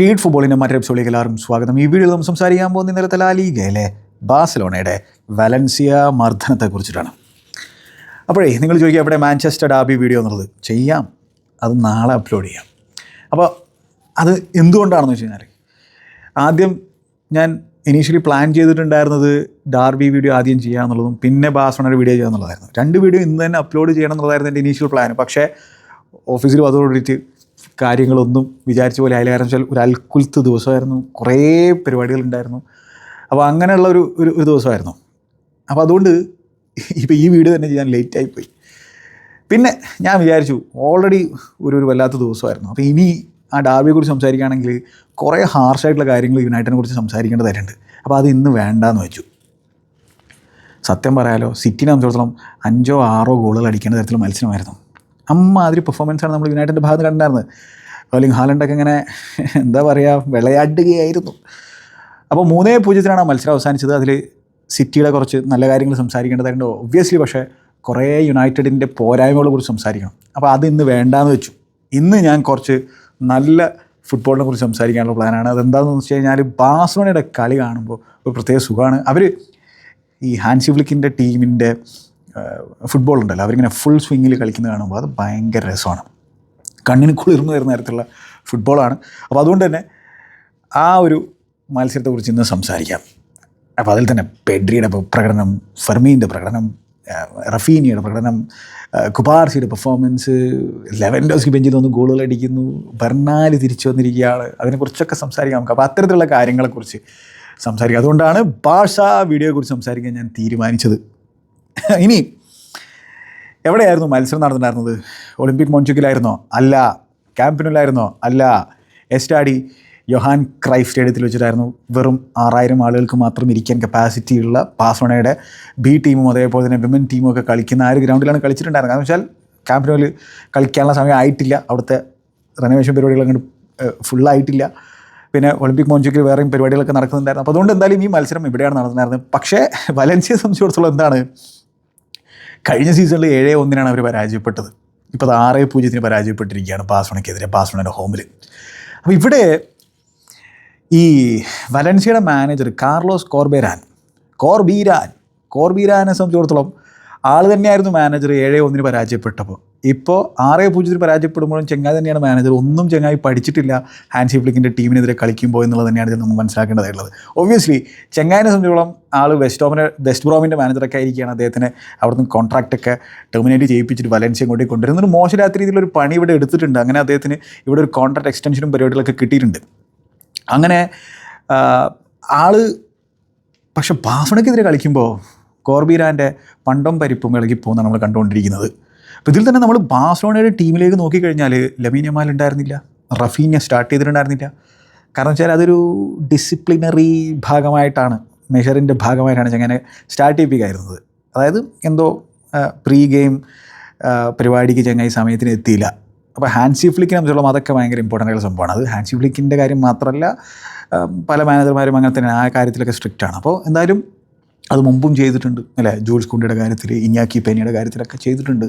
Feed ഫുട്ബോളിന്റെ മറ്റൊരു എപ്പിസോഡിലേക്ക് എല്ലാവർക്കും സ്വാഗതം. ഈ വീഡിയോയിൽ നമ്മൾ സംസാരിക്കാൻ പോകുന്ന ഇന്നലത്തെ ലാ ലീഗയിലെ ബാഴ്സലോണയുടെ വലൻസിയ മർദ്ദനത്തെക്കുറിച്ചിട്ടാണ് അപ്പോഴേ നിങ്ങൾ ചോദിക്കുക എവിടെ മാഞ്ചസ്റ്റർ ഡാബി വീഡിയോ എന്നുള്ളത്? ചെയ്യാം. അത് നാളെ അപ്ലോഡ് ചെയ്യാം. അപ്പോൾ അത് എന്തുകൊണ്ടാണെന്ന് വെച്ച് കഴിഞ്ഞാൽ ആദ്യം ഞാൻ ഇനീഷ്യലി പ്ലാൻ ചെയ്തിട്ടുണ്ടായിരുന്നത് ഡാർബി വീഡിയോ ആദ്യം ചെയ്യുക എന്നുള്ളതും പിന്നെ ബാഴ്സലോണയുടെ വീഡിയോ ചെയ്യുക എന്നുള്ളതായിരുന്നു. രണ്ട് വീഡിയോ ഇന്ന് തന്നെ അപ്ലോഡ് ചെയ്യണം എന്നുള്ളതായിരുന്നു എന്റെ ഇനീഷ്യൽ പ്ലാൻ പക്ഷേ ഓഫീസിൽ അതോടുകൂടിയിട്ട് കാര്യങ്ങളൊന്നും വിചാരിച്ച പോലെ ആയില്ല. കാരണം വെച്ചാൽ ഒരു അൽക്കുൽത്ത് ദിവസമായിരുന്നു. കുറേ പരിപാടികളുണ്ടായിരുന്നു. അപ്പോൾ അങ്ങനെയുള്ള ഒരു ഒരു ഒരു ദിവസമായിരുന്നു. അപ്പോൾ അതുകൊണ്ട് ഇപ്പോൾ ഈ വീഡിയോ തന്നെ ചെയ്യാൻ ലേറ്റ് ആയിപ്പോയി പിന്നെ ഞാൻ വിചാരിച്ചു ഓൾറെഡി ഒരു ഒരു വല്ലാത്ത ദിവസമായിരുന്നു. അപ്പോൾ ഇനി ആ ഡാർബിയെക്കുറിച്ച് സംസാരിക്കുകയാണെങ്കിൽ കുറേ ഹാർഷായിട്ടുള്ള കാര്യങ്ങൾ യുണൈറ്റഡിനെ കുറിച്ച് സംസാരിക്കേണ്ടതായിട്ടുണ്ട്. അപ്പോൾ അത് ഇന്ന് വേണ്ടാന്ന് വെച്ചു. സത്യം പറയാലോ സിറ്റിനെ സംബന്ധിച്ചിടത്തോളം അഞ്ചോ ആറോ ഗോളുകൾ അടിക്കേണ്ട തരത്തിലുള്ള മത്സരമായിരുന്നു. അമ്മാതിരി പെർഫോമൻസാണ് നമ്മൾ യുണൈറ്റഡിന്റെ ഭാഗത്ത് കണ്ടിട്ടുണ്ടായിരുന്നത്. റോലിംഗ് ഹാലണ്ടൊക്കെ ഇങ്ങനെ എന്താ പറയുക വിളയാടുകയായിരുന്നു. അപ്പോൾ മൂന്നേ പൂജ്യത്തിനാണ് മത്സരം അവസാനിച്ചത്. അതിൽ സിറ്റിയുടെ കുറച്ച് നല്ല കാര്യങ്ങൾ സംസാരിക്കേണ്ടതായിട്ടുണ്ട് ഒബ്വിയസ്ലി പക്ഷേ കുറേ യുണൈറ്റഡിന്റെ പോരായ്മകളെ കുറിച്ച് സംസാരിക്കണം. അപ്പോൾ അത് ഇന്ന് വേണ്ടാന്ന് വെച്ചു. ഇന്ന് ഞാൻ കുറച്ച് നല്ല ഫുട്ബോളിനെ കുറിച്ച് സംസാരിക്കാനുള്ള പ്ലാനാണ് അതെന്താണെന്ന് വെച്ച് കഴിഞ്ഞാൽ ബാഴ്സലോണയുടെ കളി കാണുമ്പോൾ ഒരു പ്രത്യേക സുഖമാണ്. അവർ ഈ ഹാൻസി ഫ്ലിക്കിന്റെ ടീമിന്റെ ഫുട്ബോൾ ഉണ്ടല്ലോ. അവരിങ്ങനെ ഫുൾ സ്വിങ്ങിൽ കളിക്കുന്ന കാണുമ്പോൾ അത് ഭയങ്കര രസമാണ്. കണ്ണിന് കുളിർന്നു വരുന്ന തരത്തിലുള്ള ഫുട്ബോളാണ് അപ്പോൾ അതുകൊണ്ട് തന്നെ ആ ഒരു മത്സരത്തെക്കുറിച്ച് ഇന്ന് സംസാരിക്കാം. അപ്പോൾ അതിൽ തന്നെ പെഡ്രിയുടെ പ്രകടനം ഫെർമീന്റെ പ്രകടനം റഫീനിയുടെ പ്രകടനം കുബാർസിയുടെ പെർഫോമൻസ് ലെവൻഡോസ്കി ബെഞ്ചിൽ നിന്ന് ഗോളുകൾ അടിക്കുന്നു ബർണാൽ തിരിച്ചു വന്നിരിക്കുകയാണ്. അതിനെക്കുറിച്ചൊക്കെ സംസാരിക്കാം നമുക്ക്. അപ്പോൾ അത്തരത്തിലുള്ള കാര്യങ്ങളെക്കുറിച്ച് സംസാരിക്കാം. അതുകൊണ്ടാണ് ഭാഷ വീഡിയോയെക്കുറിച്ച് സംസാരിക്കാൻ ഞാൻ തീരുമാനിച്ചത്. ഇനി എവിടെയായിരുന്നു മത്സരം നടന്നിട്ടുണ്ടായിരുന്നത്? ഒളിമ്പിക് മോൺചുക്കിലായിരുന്നോ അല്ല ക്യാമ്പിനിലായിരുന്നോ അല്ല എസ്റ്റാഡി യൊഹാൻ ക്രൈഫ് സ്റ്റേഡിയത്തിൽ വെച്ചിട്ടായിരുന്നു വെറും ആറായിരം ആളുകൾക്ക് മാത്രം ഇരിക്കാൻ കപ്പാസിറ്റി ഉള്ള പാസ്വണയുടെ ബി ടീമും അതേപോലെ തന്നെ വിമൻ ടീമും ഒക്കെ കളിക്കുന്ന ആ ഒരു ഗ്രൗണ്ടിലാണ് കളിച്ചിട്ടുണ്ടായിരുന്നത്. കാരണം വെച്ചാൽ ക്യാമ്പിനോയിൽ കളിക്കാനുള്ള സമയം ആയിട്ടില്ല. അവിടുത്തെ റെനോവേഷൻ പരിപാടികൾ അങ്ങോട്ട് ഫുള്ളായിട്ടില്ല പിന്നെ ഒളിമ്പിക് മോഞ്ചുക്കിൽ വേറെയും പരിപാടികളൊക്കെ നടക്കുന്നുണ്ടായിരുന്നു. അപ്പോൾ അതുകൊണ്ട് എന്തായാലും ഈ മത്സരം ഇവിടെയാണ് നടന്നിട്ടുണ്ടായിരുന്നത്. പക്ഷേ വലൻസിയെ സംബന്ധിച്ചിടത്തോളം എന്താണ് കഴിഞ്ഞ സീസണിൽ ഏഴേ ഒന്നിനാണ് അവർ പരാജയപ്പെട്ടത്. ഇപ്പോൾ അത് ആറേ പൂജ്യത്തിന് പരാജയപ്പെട്ടിരിക്കുകയാണ് പാസ്വണക്കെതിരെ ബാഴ്സലോണയുടെ ഹോമിൽ അപ്പോൾ ഇവിടെ ഈ വലൻസിയുടെ മാനേജർ കാർലോസ് കോർബേരാൻ കോർബീരാൻ കോർബീരാനെ സംബന്ധിച്ചിടത്തോളം ആൾ തന്നെയായിരുന്നു മാനേജർ ഏഴ് ഒന്നിന് പരാജയപ്പെട്ടപ്പോൾ. ഇപ്പോൾ ആറ് പൂജ്യത്തിന് പരാജയപ്പെടുമ്പോഴും ചെങ്ങായി തന്നെയാണ് മാനേജർ ഒന്നും ചെങ്ങായി പഠിച്ചിട്ടില്ല ഹാൻഡ് ഫ്ലിക്കിന്റെ ടീമിനെതിരെ കളിക്കുമ്പോൾ എന്നുള്ളത് തന്നെയാണ് നമുക്ക് മനസ്സിലാക്കേണ്ടതായിട്ടുള്ളത്. ഒബ്വിയസ്ലി ചെങ്ങായിനെ സംബന്ധിച്ചോളം ആൾ വെസ്റ്റ് ഹോമിനെ വെസ്റ്റ് ബ്രോമിന്റെ മാനേജറൊക്കെ ആയിരിക്കുകയാണ് അദ്ദേഹത്തിന് അവിടുന്ന് കോൺട്രാക്റ്റൊക്കെ ടെർമിനേറ്റ് ചെയ്യിപ്പിച്ചിട്ട് വലൻസിയ ഇങ്ങോട്ടേക്ക് കൊണ്ടുവരുന്ന ഒരു മോശമില്ലാത്ത രീതിയിലൊരു പണി ഇവിടെ എടുത്തിട്ടുണ്ട്. അങ്ങനെ അദ്ദേഹത്തിന് ഇവിടെ ഒരു കോൺട്രാക്ട് എക്സ്റ്റൻഷനും പരിപാടികളൊക്കെ കിട്ടിയിട്ടുണ്ട്. അങ്ങനെ ആൾ പക്ഷെ ബാസണക്കെതിരെ കളിക്കുമ്പോൾ കോർബീരാന്റെ പണ്ടം പരിപ്പും ഇളകി പോകുന്നതാണ് നമ്മൾ കണ്ടുകൊണ്ടിരിക്കുന്നത്. അപ്പോൾ ഇതിൽ തന്നെ നമ്മൾ ബാഴ്സലോണയുടെ ടീമിലേക്ക് നോക്കിക്കഴിഞ്ഞാൽ ലമീനിയമാൽ ഉണ്ടായിരുന്നില്ല. റഫീന സ്റ്റാർട്ട് ചെയ്തിട്ടുണ്ടായിരുന്നില്ല. കാരണം വെച്ചാൽ അതൊരു ഡിസിപ്ലിനറി ഭാഗമായിട്ടാണ് മെഷറിന്റെ ഭാഗമായിട്ടാണ് ചങ്ങനെ സ്റ്റാർട്ട് ചെയ്യിപ്പിക്കായിരുന്നത്. അതായത് എന്തോ പ്രീ ഗെയിം പരിപാടിക്ക് ചങ്ങായി സമയത്തിന് എത്തിയില്ല. അപ്പോൾ ഹാൻസി ഫ്ലിക്കിനെ സംബന്ധിച്ചോളം അതൊക്കെ ഭയങ്കര ഇമ്പോർട്ടന്റ് ആയിട്ടുള്ള സംഭവമാണ്. അത് ഹാൻസി ഫ്ലിക്കിന്റെ കാര്യം മാത്രമല്ല പല മാനേജർമാരും അങ്ങനെ തന്നെ ആ കാര്യത്തിലൊക്കെ സ്ട്രിക്റ്റ് ആണ്. അപ്പോൾ എന്തായാലും അത് മുമ്പും ചെയ്തിട്ടുണ്ട്. അല്ലേ? ജോൾസ് കുണ്ടിയുടെ കാര്യത്തിൽ ഇഞ്ഞാക്കി പെനിയുടെ കാര്യത്തിലൊക്കെ ചെയ്തിട്ടുണ്ട്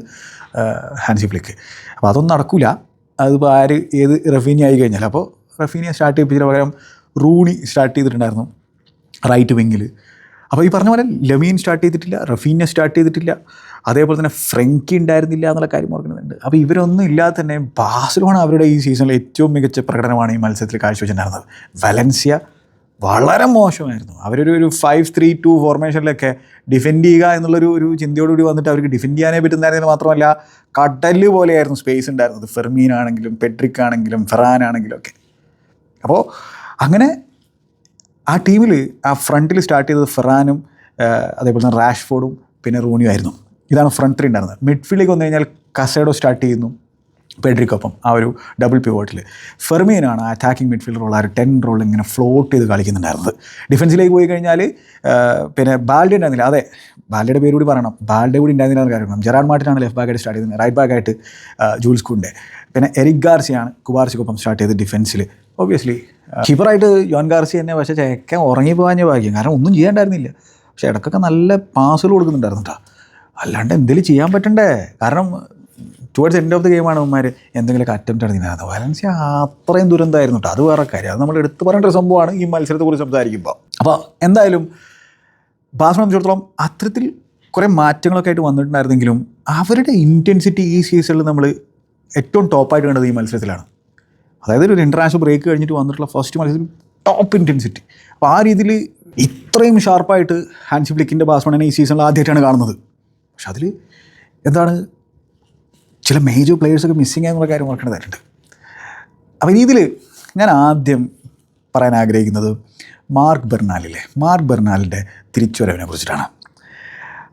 ഹാൻസി ഫ്ലിക്ക്. അപ്പോൾ അതൊന്നും നടക്കില്ല അതിപ്പോൾ ആര് ഏത് റഫീനി ആയി കഴിഞ്ഞാൽ അപ്പോൾ റഫീനിയെ സ്റ്റാർട്ട് ചെയ്യിപ്പിച്ചിട്ട് പകരം റൂണി സ്റ്റാർട്ട് ചെയ്തിട്ടുണ്ടായിരുന്നു റൈറ്റ് വിങ്ങിൽ അപ്പോൾ ഈ പറഞ്ഞ പോലെ ലമീൻ സ്റ്റാർട്ട് ചെയ്തിട്ടില്ല റഫീനെ സ്റ്റാർട്ട് ചെയ്തിട്ടില്ല അതേപോലെ തന്നെ ഫ്രങ്കി ഉണ്ടായിരുന്നില്ല എന്നുള്ള കാര്യം ഓർക്കുന്നുണ്ട്. അപ്പോൾ ഇവരൊന്നും ഇല്ലാതെ തന്നെ ബാസിലോണ അവരുടെ ഈ സീസണിലെ ഏറ്റവും മികച്ച പ്രകടനമാണ് ഈ മത്സരത്തിൽ കാഴ്ചവെച്ചിട്ടുണ്ടായിരുന്നത്. വലൻസിയ വളരെ മോശമായിരുന്നു. അവരൊരു ഒരു ഫൈവ് ത്രീ ടു ഫോർമേഷനിലൊക്കെ ഡിഫെൻഡ് ചെയ്യുക എന്നുള്ളൊരു ഒരു ചിന്തയോടുകൂടി വന്നിട്ട് അവർക്ക് ഡിഫെൻഡ് ചെയ്യാനേ പറ്റുന്നതായിരുന്നു മാത്രമല്ല കടൽ പോലെയായിരുന്നു സ്പേസ് ഉണ്ടായിരുന്നത്. ഫെർമീൻ ആണെങ്കിലും പെട്രിക് ആണെങ്കിലും ഫെറാൻ ആണെങ്കിലും ഒക്കെ. അപ്പോൾ അങ്ങനെ ആ ടീമിൽ ആ ഫ്രണ്ടിൽ സ്റ്റാർട്ട് ചെയ്തത് ഫെറാനും അതേപോലെ തന്നെ റാഷ്ഫോർഡും പിന്നെ റൂണിയും ആയിരുന്നു. ഇതാണ് ഫ്രണ്ട് ത്രീ ഉണ്ടായിരുന്നത്. മിഡ്ഫീൽഡിലേക്ക് വന്നു കഴിഞ്ഞാൽ കസേഡോ സ്റ്റാർട്ട് ചെയ്യുന്നു. പെഡ്രിക്കൊപ്പം ആ ഒരു ഡബിൾ പിവോട്ടിൽ ഫെർമീനാണ് അറ്റാക്കിംഗ് മിഡ്ഫീൽഡ് റോൾ ആ ഒരു ടെൻ റോൾ ഇങ്ങനെ ഫ്ലോട്ട് ചെയ്ത് കളിക്കുന്നുണ്ടായിരുന്നത്. ഡിഫൻസിലേക്ക് പോയി കഴിഞ്ഞാൽ പിന്നെ ബാൽഡി ഉണ്ടായിരുന്നില്ല. അതെ ബാൽഡയുടെ പേര് കൂടി പറയണം. ബാൽഡെ കൂടി ഉണ്ടായിരുന്നില്ല കാരണം ജെറാൻ മാർട്ടിനാണ് ലെഫ്റ്റ് ബാക്കായിട്ട് സ്റ്റാർട്ട് ചെയ്തത്. റൈറ്റ് ബാക്കായിട്ട് ജൂൽസ് കുണ്ടെ പിന്നെ എറിക് ഗാർസിയാണ് കുബാർസിക്കൊപ്പം സ്റ്റാർട്ട് ചെയ്ത് ഡിഫൻസിൽ ഒബ്വിയസ്ലി കീപ്പറായിട്ട് യോൻ ഗാർസി തന്നെ പക്ഷേ ചേക്കൻ ഉറങ്ങി പോകാഞ്ഞ ഭാഗ്യം. കാരണം ഒന്നും ചെയ്യാണ്ടായിരുന്നില്ല. പക്ഷേ ഇടക്കൊക്കെ നല്ല പാസുകൾ കൊടുക്കുന്നുണ്ടായിരുന്നു കേട്ടോ അല്ലാണ്ട് എന്തെങ്കിലും ചെയ്യാൻ പറ്റണ്ടേ? കാരണം ടുവേർഡ്സ് എൻഡ് ഓഫ് ദി ഗെയിമാണ് അവന്മാർ എന്തെങ്കിലുമൊക്കെ അറ്റംപ്റ്റ് നടന്നിരുന്നത്. വലൻസിയ അത്രയും ദുരന്തമായിരുന്നു കേട്ടോ അത് വേറെ കാര്യം. അത് നമ്മൾ എടുത്തു പറയേണ്ട ഒരു സംഭവമാണ് ഈ മത്സരത്തെക്കുറിച്ച് സംസാരിക്കുമ്പോൾ അപ്പോൾ എന്തായാലും ബാസിനെ സംബന്ധിച്ചിടത്തോളം അത്തരത്തിൽ കുറേ മാറ്റങ്ങളൊക്കെ ആയിട്ട് വന്നിട്ടുണ്ടായിരുന്നെങ്കിലും അവരുടെ ഇന്റൻസിറ്റി ഈ സീസണിൽ നമ്മൾ ഏറ്റവും ടോപ്പായിട്ട് കണ്ടത് ഈ മത്സരത്തിലാണ്. അതായത് ഒരു ഇന്റർനാഷണൽ ബ്രേക്ക് കഴിഞ്ഞിട്ട് വന്നിട്ടുള്ള ഫസ്റ്റ് മത്സരത്തിൽ ടോപ്പ് ഇന്റൻസിറ്റി അപ്പോൾ ആ രീതിയിൽ ഇത്രയും ഷാർപ്പായിട്ട് ഹാൻസി ഫ്ലിക്കിന്റെ ബാസ്മണിനെ ഈ സീസണിൽ ആദ്യമായിട്ടാണ് കാണുന്നത്. പക്ഷെ അതിൽ എന്താണ് ചില മേജർ പ്ലേയേഴ്സൊക്കെ മിസ്സിങ് ആയെന്നുള്ള കാര്യം ഓർക്കേണ്ടതായിട്ടുണ്ട് അപ്പോൾ ഇതിൽ ഞാൻ ആദ്യം പറയാൻ ആഗ്രഹിക്കുന്നത് മാർക്ക് ബെർണാലിലെ മാർക്ക് ബെർണാലിന്റെ തിരിച്ചുവരവിനെ കുറിച്ചിട്ടാണ്.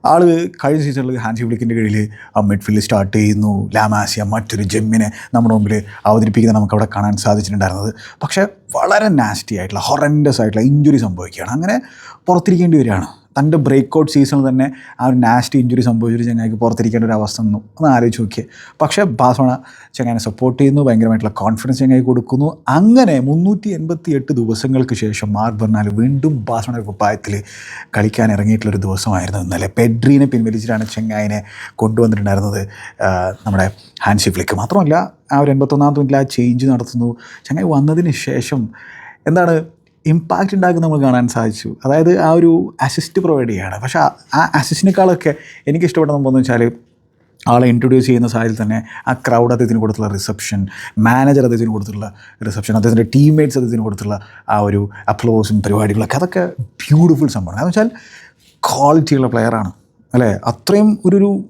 ആൾ കഴിഞ്ഞ സീസണിൽ ഹാൻസി ഫ്ലിക്കിന്റെ കീഴിൽ ആ മിഡ്ഫീൽഡ് സ്റ്റാർട്ട് ചെയ്യുന്നു. ലാമാസിയ മറ്റൊരു ജെമ്മിനെ നമ്മുടെ മുമ്പിൽ അവതരിപ്പിക്കുന്ന നമുക്ക് അവിടെ കാണാൻ സാധിച്ചിട്ടുണ്ടായിരുന്നത്. പക്ഷേ വളരെ നാസ്റ്റി ആയിട്ടുള്ള ഹൊറൻഡസ് ആയിട്ടുള്ള ഇഞ്ചുറി സംഭവിക്കുകയാണ്. അങ്ങനെ പുറത്തിരിക്കേണ്ടി വരികയാണ്. തന്റെ ബ്രേക്ക് ഔട്ട് സീസണിൽ തന്നെ ആ ഒരു നാസ്റ്റി ഇഞ്ചുറി സംഭവിച്ചൊരു ചങ്ങായിക്ക് പുറത്തിരിക്കേണ്ട ഒരു അവസ്ഥ ഒന്നും ഒന്ന് ആലോചിച്ച് നോക്കിയേ. പക്ഷേ ബാസോണ ചങ്ങാനെ സപ്പോർട്ട് ചെയ്യുന്നു ഭയങ്കരമായിട്ടുള്ള കോൺഫിഡൻസ് ചങ്ങായി കൊടുക്കുന്നു. അങ്ങനെ മുന്നൂറ്റി എൺപത്തി എട്ട് ദിവസങ്ങൾക്ക് ശേഷം മാർക്ക് ബെർണാൽ വീണ്ടും ബാസോണ കുപ്പായത്തിൽ കളിക്കാൻ ഇറങ്ങിയിട്ടുള്ളൊരു ദിവസമായിരുന്നു ഇന്നലെ. പെഡ്രീനെ പിൻവലിച്ചിട്ടാണ് ചെങ്ങായിനെ കൊണ്ടുവന്നിട്ടുണ്ടായിരുന്നത് നമ്മുടെ ഹാൻസി ഫ്ലിക്ക്. മാത്രമല്ല ആ ഒരു എൺപത്തൊന്നാമത്തെ മിനിറ്റിൽ ആ ചേഞ്ച് നടത്തുന്നു. ചങ്ങായി വന്നതിന് ശേഷം എന്താണ് ഇമ്പാക്റ്റ് ഉണ്ടാക്കുന്ന നമ്മൾ കാണാൻ സാധിച്ചു. അതായത് ആ ഒരു അസിസ്റ്റ് പ്രൊവൈഡ് ചെയ്യുകയാണ് പക്ഷേ ആ- അസിസ്റ്റിനേക്കാളൊക്കെ എനിക്ക് ഇഷ്ടപ്പെട്ട എന്ന് വെച്ചാൽ ആളെ ഇൻട്രൊഡ്യൂസ് ചെയ്യുന്ന സാഹചര്യത്തിൽ തന്നെ ആ ക്രൗഡ് അദ്ദേഹത്തിന് കൊടുത്തുള്ള റിസപ്ഷൻ മാനേജർ അദ്ദേഹത്തിന് കൊടുത്തുള്ള റിസപ്ഷൻ അദ്ദേഹത്തിന്റെ ടീംമേറ്റ്സ് അദ്ദേഹത്തിന് കൊടുത്തുള്ള ആ ഒരു അപ്ലോസും പരിപാടികളൊക്കെ. അതൊക്കെ ബ്യൂട്ടിഫുൾ സംഭവമാണ്. കാരണം വെച്ചാൽ ക്വാളിറ്റിയുള്ള പ്ലെയറാണ് അല്ലേ? അത്രയും ഒരു ഒരു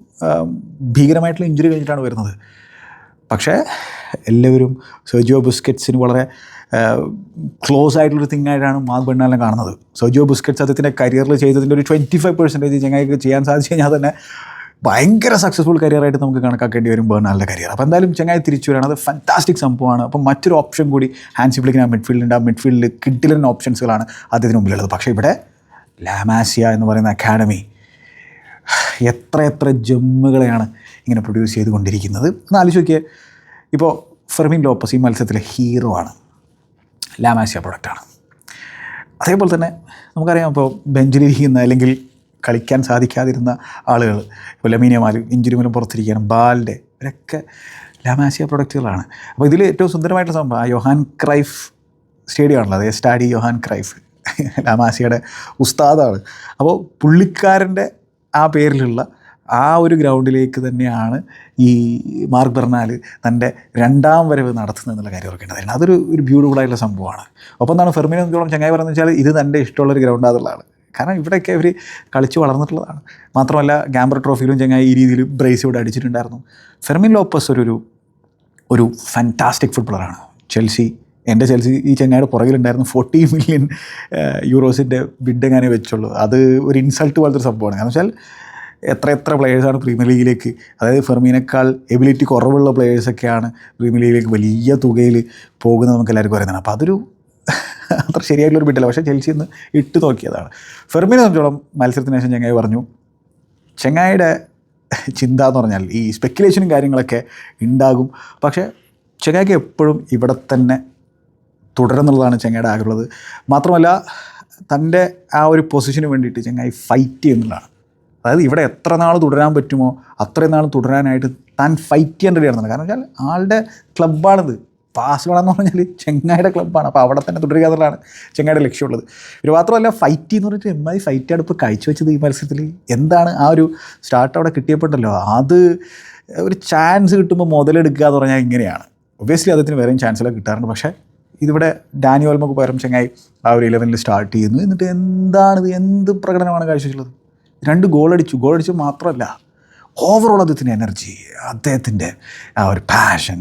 ഭീകരമായിട്ടുള്ള ഇഞ്ചുറി കഴിഞ്ഞിട്ടാണ് വരുന്നത്. പക്ഷേ എല്ലാവരും സെർജിയോ ബിസ്ക്കറ്റ്സിന് വളരെ ക്ലോസ് ആയിട്ടുള്ളൊരു തിങ് ആയിട്ടാണ് മാത് പെണ്ണാലും കാണുന്നത്. സോജോ ബുസ്കറ്റ്സ് അദ്ദേഹത്തിന്റെ കരിയറിൽ ചെയ്തതിന്റെ ഒരു ട്വന്റി ഫൈവ് പെർസെന്റേജ് ചങ്ങായിക്ക് ചെയ്യാൻ സാധിച്ചു കഴിഞ്ഞാൽ തന്നെ ഭയങ്കര സക്സസ്ഫുൾ കരിയറായിട്ട് നമുക്ക് കണക്കാക്കേണ്ടി വരും ബേണാലിന്റെ കരിയർ അപ്പോൾ എന്തായാലും ചങ്ങായി തിരിച്ചു വരണം അത് ഫാന്റാസ്റ്റിക് സംഭവമാണ്. അപ്പോൾ മറ്റൊരു ഓപ്ഷൻ കൂടി ഹാൻസി ഫ്ലിക്കിന് ആ മിഡ്ഫീൽഡിന്റെ ആ മിഡ്ഫീൽഡിൽ കിട്ടിലൻ ഓപ്ഷൻസുകളാണ് അദ്ദേഹത്തിന് മുമ്പിലുള്ളത്. പക്ഷേ ഇവിടെ ലാമാസിയ എന്ന് പറയുന്ന അക്കാഡമി എത്ര എത്ര ജമ്മുകളെയാണ് ഇങ്ങനെ പ്രൊഡ്യൂസ് ചെയ്തുകൊണ്ടിരിക്കുന്നത്. ഒന്ന് നോക്കിയേ. ഇപ്പോൾ ഫെർമിൻ ലോപ്പസ് ഈ മത്സരത്തിലെ ഹീറോ ആണ്. ലാമാസിയ പ്രൊഡക്റ്റാണ് അതേപോലെ തന്നെ നമുക്കറിയാം ഇപ്പോൾ ബെഞ്ചിലിരിക്കുന്ന അല്ലെങ്കിൽ കളിക്കാൻ സാധിക്കാതിരുന്ന ആളുകൾ ഇപ്പോൾ ലമീനിയമാൽ ഇഞ്ചുരി മൂലം പുറത്തിരിക്കുകയാണ് ബാലിന്റെ ഇവരൊക്കെ ലാമാസിയ പ്രൊഡക്റ്റുകളാണ് അപ്പോൾ ഇതിൽ ഏറ്റവും സുന്ദരമായിട്ടുള്ള സംഭവം ആ യോഹാൻ ക്രൈഫ് സ്റ്റേഡിയം ആണല്ലോ അതേ സ്റ്റാഡി യോഹാൻ ക്രൈഫ് ലാമാസിയയുടെ ഉസ്താദാണ്. അപ്പോൾ പുള്ളിക്കാരന്റെ ആ പേരിലുള്ള ആ ഒരു ഗ്രൗണ്ടിലേക്ക് തന്നെയാണ് ഈ മാർക്ക് ബെർണാൽ തന്റെ രണ്ടാം വരവ് നടത്തുന്നത് എന്നുള്ള കാര്യം ഓർക്കേണ്ടതായിരുന്നു അതൊരു ഒരു ബ്യൂട്ടിഫുൾ സംഭവമാണ്. ഒപ്പം എന്താണ് ഫെർമിനെ നോക്കിയോളം ചങ്ങായി പറയുന്നത് വെച്ചാൽ ഇത് തന്റെ ഇഷ്ടമുള്ളൊരു അതുള്ളതാണ് കാരണം ഇവിടെയൊക്കെ അവർ കളിച്ച് വളർന്നിട്ടുള്ളതാണ്. മാത്രമല്ല ഗാംബർ ട്രോഫിയിലും ചങ്ങായി ഈ രീതിയിൽ ബ്രേസ് ഇവിടെ അടിച്ചിട്ടുണ്ടായിരുന്നു. ഫെർമിൻ ലോപ്പസ് ഒരു ഒരു ഫാന്റാസ്റ്റിക് ഫുട്ബോളറാണ് ചെൽസി എന്റെ ചെൽസി ഈ ചെങ്ങായിയുടെ പുറകിലുണ്ടായിരുന്നു ഫോർട്ടി മില്യൺ യൂറോസിന്റെ ബിഡ് എങ്ങനെ വെച്ചുള്ളൂ. അത് ഒരു ഇൻസൾട്ട് പോലത്തെ ഒരു സംഭവമാണ്. കാരണം വെച്ചാൽ എത്ര എത്ര പ്ലെയേഴ്സാണ് പ്രീമിയർ ലീഗിലേക്ക് അതായത് ഫെർമീനേക്കാൾ എബിലിറ്റി കുറവുള്ള പ്ലെയേഴ്സൊക്കെയാണ് പ്രീമിയർ ലീഗിലേക്ക് വലിയ തുകയിൽ പോകുന്നത് നമുക്ക് എല്ലാവർക്കും അറിയുന്നതാണ്. അപ്പോൾ അതൊരു അത്ര ശരിയായിട്ടുള്ളൊരു ബിഡല്ല. പക്ഷേ ചെൽസി ഇന്ന് ഇട്ട് നോക്കിയതാണ്. ഫെർമീനെ സംബന്ധിച്ചോളം മത്സരത്തിന് ശേഷം ചങ്ങായി പറഞ്ഞു ചെങ്ങായിയുടെ ചിന്ത എന്ന് പറഞ്ഞാൽ ഈ സ്പെക്കുലേഷനും കാര്യങ്ങളൊക്കെ ഉണ്ടാകും പക്ഷേ ചെങ്ങായിക്ക് എപ്പോഴും ഇവിടെ തന്നെ തുടരുന്നുള്ളതാണ് ചെങ്ങായിയുടെ ആഗ്രഹമുള്ളത്. മാത്രമല്ല തന്റെ ആ ഒരു പൊസിഷന് വേണ്ടിയിട്ട് ചെങ്ങായി ഫൈറ്റ് ചെയ്യുന്നുള്ളതാണ്. അതായത് ഇവിടെ എത്ര നാൾ തുടരാൻ പറ്റുമോ അത്രയും നാൾ തുടരാനായിട്ട് താൻ ഫൈറ്റ് റെഡിയാണ് കാരണം വെച്ചാൽ ആളുടെ ക്ലബ്ബാണിത് പാസ്വേഡ് എന്ന് പറഞ്ഞാൽ ചെങ്ങായിയുടെ ക്ലബ്ബാണ് അപ്പോൾ അവിടെ തന്നെ തുടരുക എന്നുള്ളതാണ് ചെങ്ങായിയുടെ ലക്ഷ്യമുള്ളത്. ഇത് മാത്രമല്ല ഫൈറ്റ് എന്ന് പറഞ്ഞിട്ട് എമ്മായി ഫൈറ്റ് അടുപ്പ് കാഴ്ചവെച്ചത് ഈ മത്സരത്തിൽ എന്താണ് ആ ഒരു സ്റ്റാർട്ട് അവിടെ കിട്ടിയപ്പെട്ടല്ലോ അത് ഒരു ചാൻസ് കിട്ടുമ്പോൾ മുതലെടുക്കുക എന്ന് പറഞ്ഞാൽ ഇങ്ങനെയാണ്. ഒബ്വിയസ്ലി അദ്ദേഹത്തിന് വേറെയും ചാൻസുകളൊക്കെ കിട്ടാറുണ്ട്. പക്ഷേ ഇതിവിടെ ഡാനി ഓൽമക്ക് പകരം ചെങ്ങായി ആ ഒരു ഇലവനിൽ സ്റ്റാർട്ട് ചെയ്യുന്നു. എന്നിട്ട് എന്താണിത് എന്ത് പ്രകടനമാണ് കാഴ്ചവെച്ചുള്ളത്? രണ്ട് ഗോളടിച്ചു ഗോളടിച്ചു മാത്രമല്ല ഓവറോൾ അദ്ദേഹത്തിന്റെ എനർജി അദ്ദേഹത്തിന്റെ ആ ഒരു പാഷൻ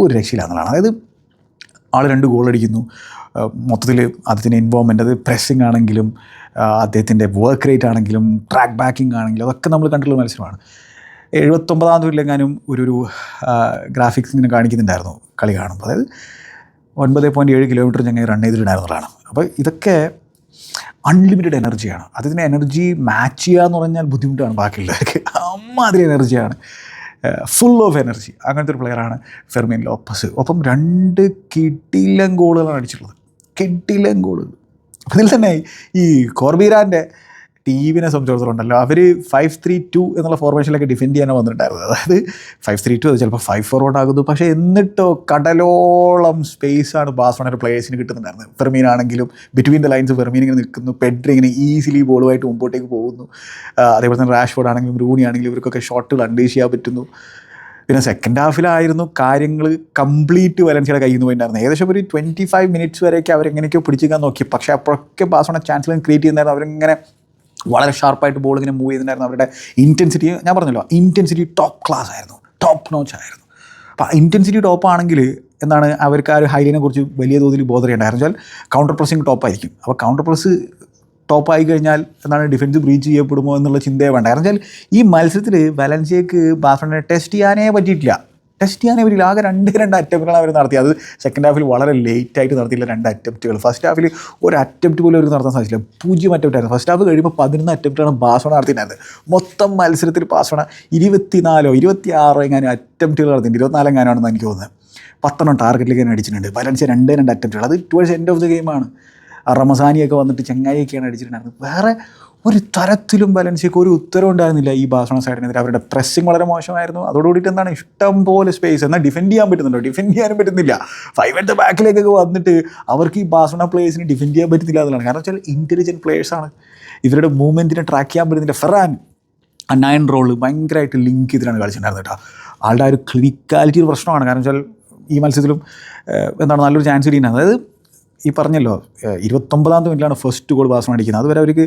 ഒരു രക്ഷയില്ല എന്നുള്ളതാണ് അതായത് ആൾ രണ്ട് ഗോളടിക്കുന്നു മൊത്തത്തിൽ അദ്ദേഹത്തിന്റെ ഇൻവോൾവ്മെന്റ് അത് പ്രസ്സിങ് ആണെങ്കിലും അദ്ദേഹത്തിന്റെ വർക്ക് റേറ്റ് ആണെങ്കിലും ട്രാക്ക് ബാക്കിംഗ് ആണെങ്കിലും അതൊക്കെ നമ്മൾ കണ്ടിട്ടുള്ള മത്സരമാണ്. എഴുപത്തൊമ്പതാം തീയതിയിലെങ്ങാനും ഒരു ഒരു ഗ്രാഫിക്സ് ഇങ്ങനെ കാണിക്കുന്നുണ്ടായിരുന്നു കളി കാണുമ്പോൾ. അതായത് ഒൻപത് പോയിന്റ് ഏഴ് കിലോമീറ്റർ ഞങ്ങൾ റൺ ചെയ്തിട്ടുണ്ടായിരുന്നതാണ് അപ്പോൾ ഇതൊക്കെ അൺലിമിറ്റഡ് എനർജിയാണ് അതിന് എനർജി മാച്ച് ചെയ്യുക എന്ന് പറഞ്ഞാൽ ബുദ്ധിമുട്ടാണ് ബാക്കിയുള്ളവർക്ക്. അമ്മാതിരി എനർജിയാണ് ഫുൾ ഓഫ് എനർജി അങ്ങനത്തെ ഒരു പ്ലെയറാണ് ഫെർമിൻ ലോപ്പസ്. ഒപ്പം രണ്ട് കിടിലൻ ഗോളുകളാണ് അടിച്ചിട്ടുള്ളത്. കിടിലൻ ഗോളുകൾ അതിൽ തന്നെ ഈ കോർബീരാന്റെ ടീമിനെ സംബന്ധിച്ചിടത്തോളം അവർ ഫൈവ് ത്രീ ടു എന്നുള്ള ഫോർമേഷനിലൊക്കെ ഡിഫെൻഡ് ചെയ്യാനാണ് വന്നിട്ടുണ്ടായിരുന്നത്. അതായത് ഫൈവ് ത്രീ ടു അത് ചിലപ്പോൾ ഫൈവ് ഫോർവേഡ് ആകുന്നു. പക്ഷേ എന്നിട്ടോ കടലോളം സ്പേസാണ് ബാസ്മണയുടെ പ്ലേയേഴ്സിന് കിട്ടുന്നുണ്ടായിരുന്നത്. ഫെർമീനാണെങ്കിലും ബിറ്റ്വീൻ ദ ലൈൻസ് ഫെർമീൻ ഇങ്ങനെ നിൽക്കുന്നു. പെഡ്രി ഇങ്ങനെ ഈസിലി ബോളുമായിട്ട് മുമ്പോട്ടേക്ക് പോകുന്നു. അതേപോലെ തന്നെ റാഷ്ഫോർഡ് ആണെങ്കിലും റൂണി ആണെങ്കിലും ഇവർക്കൊക്കെ ഷോട്ടുകൾ അൺഡീഷ് ചെയ്യാൻ പറ്റുന്നു. പിന്നെ സെക്കൻഡ് ഹാഫിലായിരുന്നു കാര്യങ്ങൾ കംപ്ലീറ്റ് വലൻസിയുടെ കയ്യിൽ നിന്ന് പോയിട്ടുണ്ടായിരുന്നു ഏകദേശം ഒരു ട്വന്റി ഫൈവ് മിനിറ്റ്സ് വരെയൊക്കെ അവരെങ്ങനെയൊക്കെയോ പിടിച്ചിരിക്കാൻ നോക്കി. പക്ഷേ അപ്പോഴൊക്കെ ബാസോണ ചാൻസ് ക്രിയേറ്റ് ചെയ്യുന്നതായിരുന്നു. അവരിങ്ങനെ വളരെ ഷാർപ്പായിട്ട് ബോൾ ഇങ്ങനെ മൂവ് ചെയ്തിട്ടുണ്ടായിരുന്നു. അവരുടെ ഇന്റൻസിറ്റി ഞാൻ പറഞ്ഞല്ലോ ഇന്റൻസിറ്റി ടോപ്പ് ക്ലാസ് ആയിരുന്നു. ടോപ്പ് നോച്ച് ആയിരുന്നു. അപ്പോൾ ഇന്റൻസിറ്റി ടോപ്പ് ആണെങ്കിൽ എന്താണ് അവർക്ക് ആ ഒരു ഹൈലൈനെ കുറിച്ച് വലിയ തോതിൽ ബോധറിയുണ്ടായിരുന്നു വെച്ചാൽ കൗണ്ടർ പ്രസ്സിങ് ടോപ്പായിരിക്കും അപ്പോൾ കൗണ്ടർ പ്രസ് ടോപ്പായി കഴിഞ്ഞാൽ എന്താണ് ഡിഫൻസ് ബ്രീച്ച് ചെയ്യപ്പെടുമോ എന്നുള്ള ചിന്തയെ വേണ്ട കാരണം വെച്ചാൽ ഈ മത്സരത്തിൽ വലൻസിയക്ക് ബാഫ്രണ്ടിനെ ടെസ്റ്റ് ചെയ്യാനേ പറ്റിയിട്ടില്ല. ടെസ്റ്റ് ചെയ്യാൻ ഇവരിൽ ആകെ രണ്ട് രണ്ട് അറ്റംപ്റ്റുകളാണ് അവർ നടത്തിയത്. അത് സെക്കൻഡ് ഹാഫിൽ വളരെ ലേറ്റ് ആയിട്ട് നടത്തിയില്ല രണ്ട് അറ്റംപ്റ്റുകൾ. ഫസ്റ്റ് ഹാഫിൽ ഒരു അറ്റംപ്റ്റ് പോലും അവർ നടത്താൻ സാധിച്ചില്ല. പൂജ്യം അറ്റംപ്റ്റ് ആയിരുന്നു. ഫസ്റ്റ് ഹാഫ് കഴിയുമ്പോൾ പതിനൊന്ന് അറ്റംപ്റ്റാണ് ബാസോണ നടത്തിയിട്ടുണ്ടായിരുന്നത്. മൊത്തം മത്സരത്തിൽ ബാസോണ ഇരുപത്തിനാലോ ഇരുപത്തിയാറോ എങ്ങാനും അറ്റംപ്റ്റുകൾ നടത്തിയിട്ടുണ്ട്. ഇരുപത്തിനാല് എങ്ങാനാണെന്ന് എനിക്ക് തോന്നുന്നത്. പത്തെണ്ണം ടാർഗറ്റിലേക്ക് തന്നെ അടിച്ചിട്ടുണ്ട്. വലൻസിയ രണ്ട് രണ്ട് അറ്റംപ്റ്റുകൾ അത് ടുവേഴ്സ് എൻഡ് ഓഫ് ദി ഗെയിമാണ് റമസാനിയൊക്കെ വന്നിട്ട് ചങ്ങായിയൊക്കെയാണ് അടിച്ചിട്ടുണ്ടായിരുന്നത്. വേറെ ഒരു തരത്തിലും ബാലൻസിക്ക് ഒരു ഉത്തരവും ഉണ്ടായിരുന്നില്ല ഈ ഭാഷണ സൈഡിനെതിരെ അവരുടെ പ്രസ്സിങ് വളരെ മോശമായിരുന്നു. അതോടുകൂടിയിട്ട് എന്താണ്? ഇഷ്ടം പോലെ സ്പേസ് എന്നാൽ ഡിഫെൻഡ് ചെയ്യാൻ പറ്റുന്നുണ്ടോ? ഡിഫെൻഡ് ചെയ്യാനും പറ്റുന്നില്ല. ഫൈവ് ദ ബാക്കിലേക്കൊക്കെ വന്നിട്ട് അവർക്ക് ഈ ഭാഷണ പ്ലേയേഴ്സിന് ഡിഫെൻഡ് ചെയ്യാൻ പറ്റുന്നില്ല എന്നുള്ളതാണ്. കാരണം വെച്ചാൽ ഇന്റലിജന്റ് പ്ലേയേഴ്സാണ് ഇവരുടെ മൂവ്മെന്റിനെ ട്രാക്ക് ചെയ്യാൻ പറ്റുന്നില്ല. ഫെറാൻ നയൻ റോൾ ഭയങ്കരമായിട്ട് ലിങ്ക് ചെയ്തിട്ടാണ് കളിച്ചിട്ടുണ്ടായിരുന്നത് കേട്ടോ. ആളുടെ ആ ഒരു ക്ലിനിക്കാലിറ്റി ഒരു പ്രശ്നമാണ്. കാരണം വെച്ചാൽ ഈ മത്സരത്തിലും എന്താണ്? നല്ലൊരു ചാൻസ് കിട്ടിയിട്ടുണ്ടായിരുന്നത് അതായത് ഈ പറഞ്ഞല്ലോ ഇരുപത്തൊമ്പതാം മിനിറ്റിലാണ് ഫസ്റ്റ് ഗോൾ ബാസ് അടിക്കുന്നത്. അതുവരെ അവർക്ക്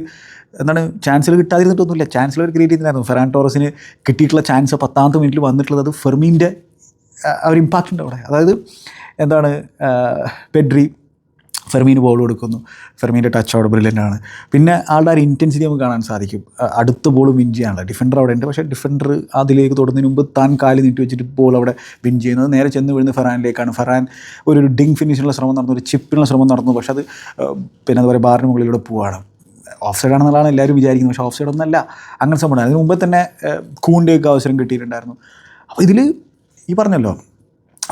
എന്താണ് ചാൻസിൽ കിട്ടാതിരുന്നിട്ടൊന്നുമില്ല ചാൻസിൽ അവർ ക്രിയേറ്റ് ചെയ്തിട്ടുണ്ടായിരുന്നു. ഫെറാൻ ടോറസിന് കിട്ടിയിട്ടുള്ള ചാൻസ് പത്താമത്തെ മിനിറ്റിൽ വന്നിട്ടുള്ളത് അത് ഫെർമീന്റെ ഒരു ഇമ്പാക്റ്റ് ഉണ്ട് അവിടെ. അതായത് എന്താണ് പെഡ്രി ഫെർമീന് ബോൾ കൊടുക്കുന്നു. ഫെർമീന്റെ ടച്ച് അവിടെ ബ്രില്യന്റ് ആണ്. പിന്നെ ആളുടെ ഒരു ഇന്റൻസിറ്റി നമുക്ക് കാണാൻ സാധിക്കും. അടുത്ത ബോൾ വിൻ ചെയ്യാനുള്ള. ഡിഫൻഡർ അവിടെ ഉണ്ട്. പക്ഷേ ഡിഫൻഡർ അതിലേക്ക് തൊടുന്നതിന് മുമ്പ് താൻ കാൽ നീട്ടി വെച്ചിട്ട് ബോൾ അവിടെ വിൻ ചെയ്യുന്നത്. നേരെ ചെന്ന് വീഴുന്ന ഫെറാനിലേക്കാണ്. ഫെറാൻ ഒരു ഡിങ് ഫിനിഷിനുള്ള ശ്രമം നടന്നു. ഒരു ചിപ്പിനുള്ള ശ്രമം നടന്നു. പക്ഷേ അത് പിന്നെ അതുപോലെ ബാറിന് മുകളിലൂടെ പോവുകയാണ് ഓഫ് സൈഡ് ആണെന്നുള്ളതാണ് എല്ലാവരും വിചാരിക്കുന്നത്. പക്ഷേ ഓഫ് സൈഡ് ഒന്നല്ല അങ്ങനെ സംഭവം അതിന് മുമ്പ് തന്നെ ഏഹ്, കൂന്റെയൊക്കെ അവസരം കിട്ടിയിട്ടുണ്ടായിരുന്നു. അപ്പോൾ ഇതിൽ ഈ പറഞ്ഞല്ലോ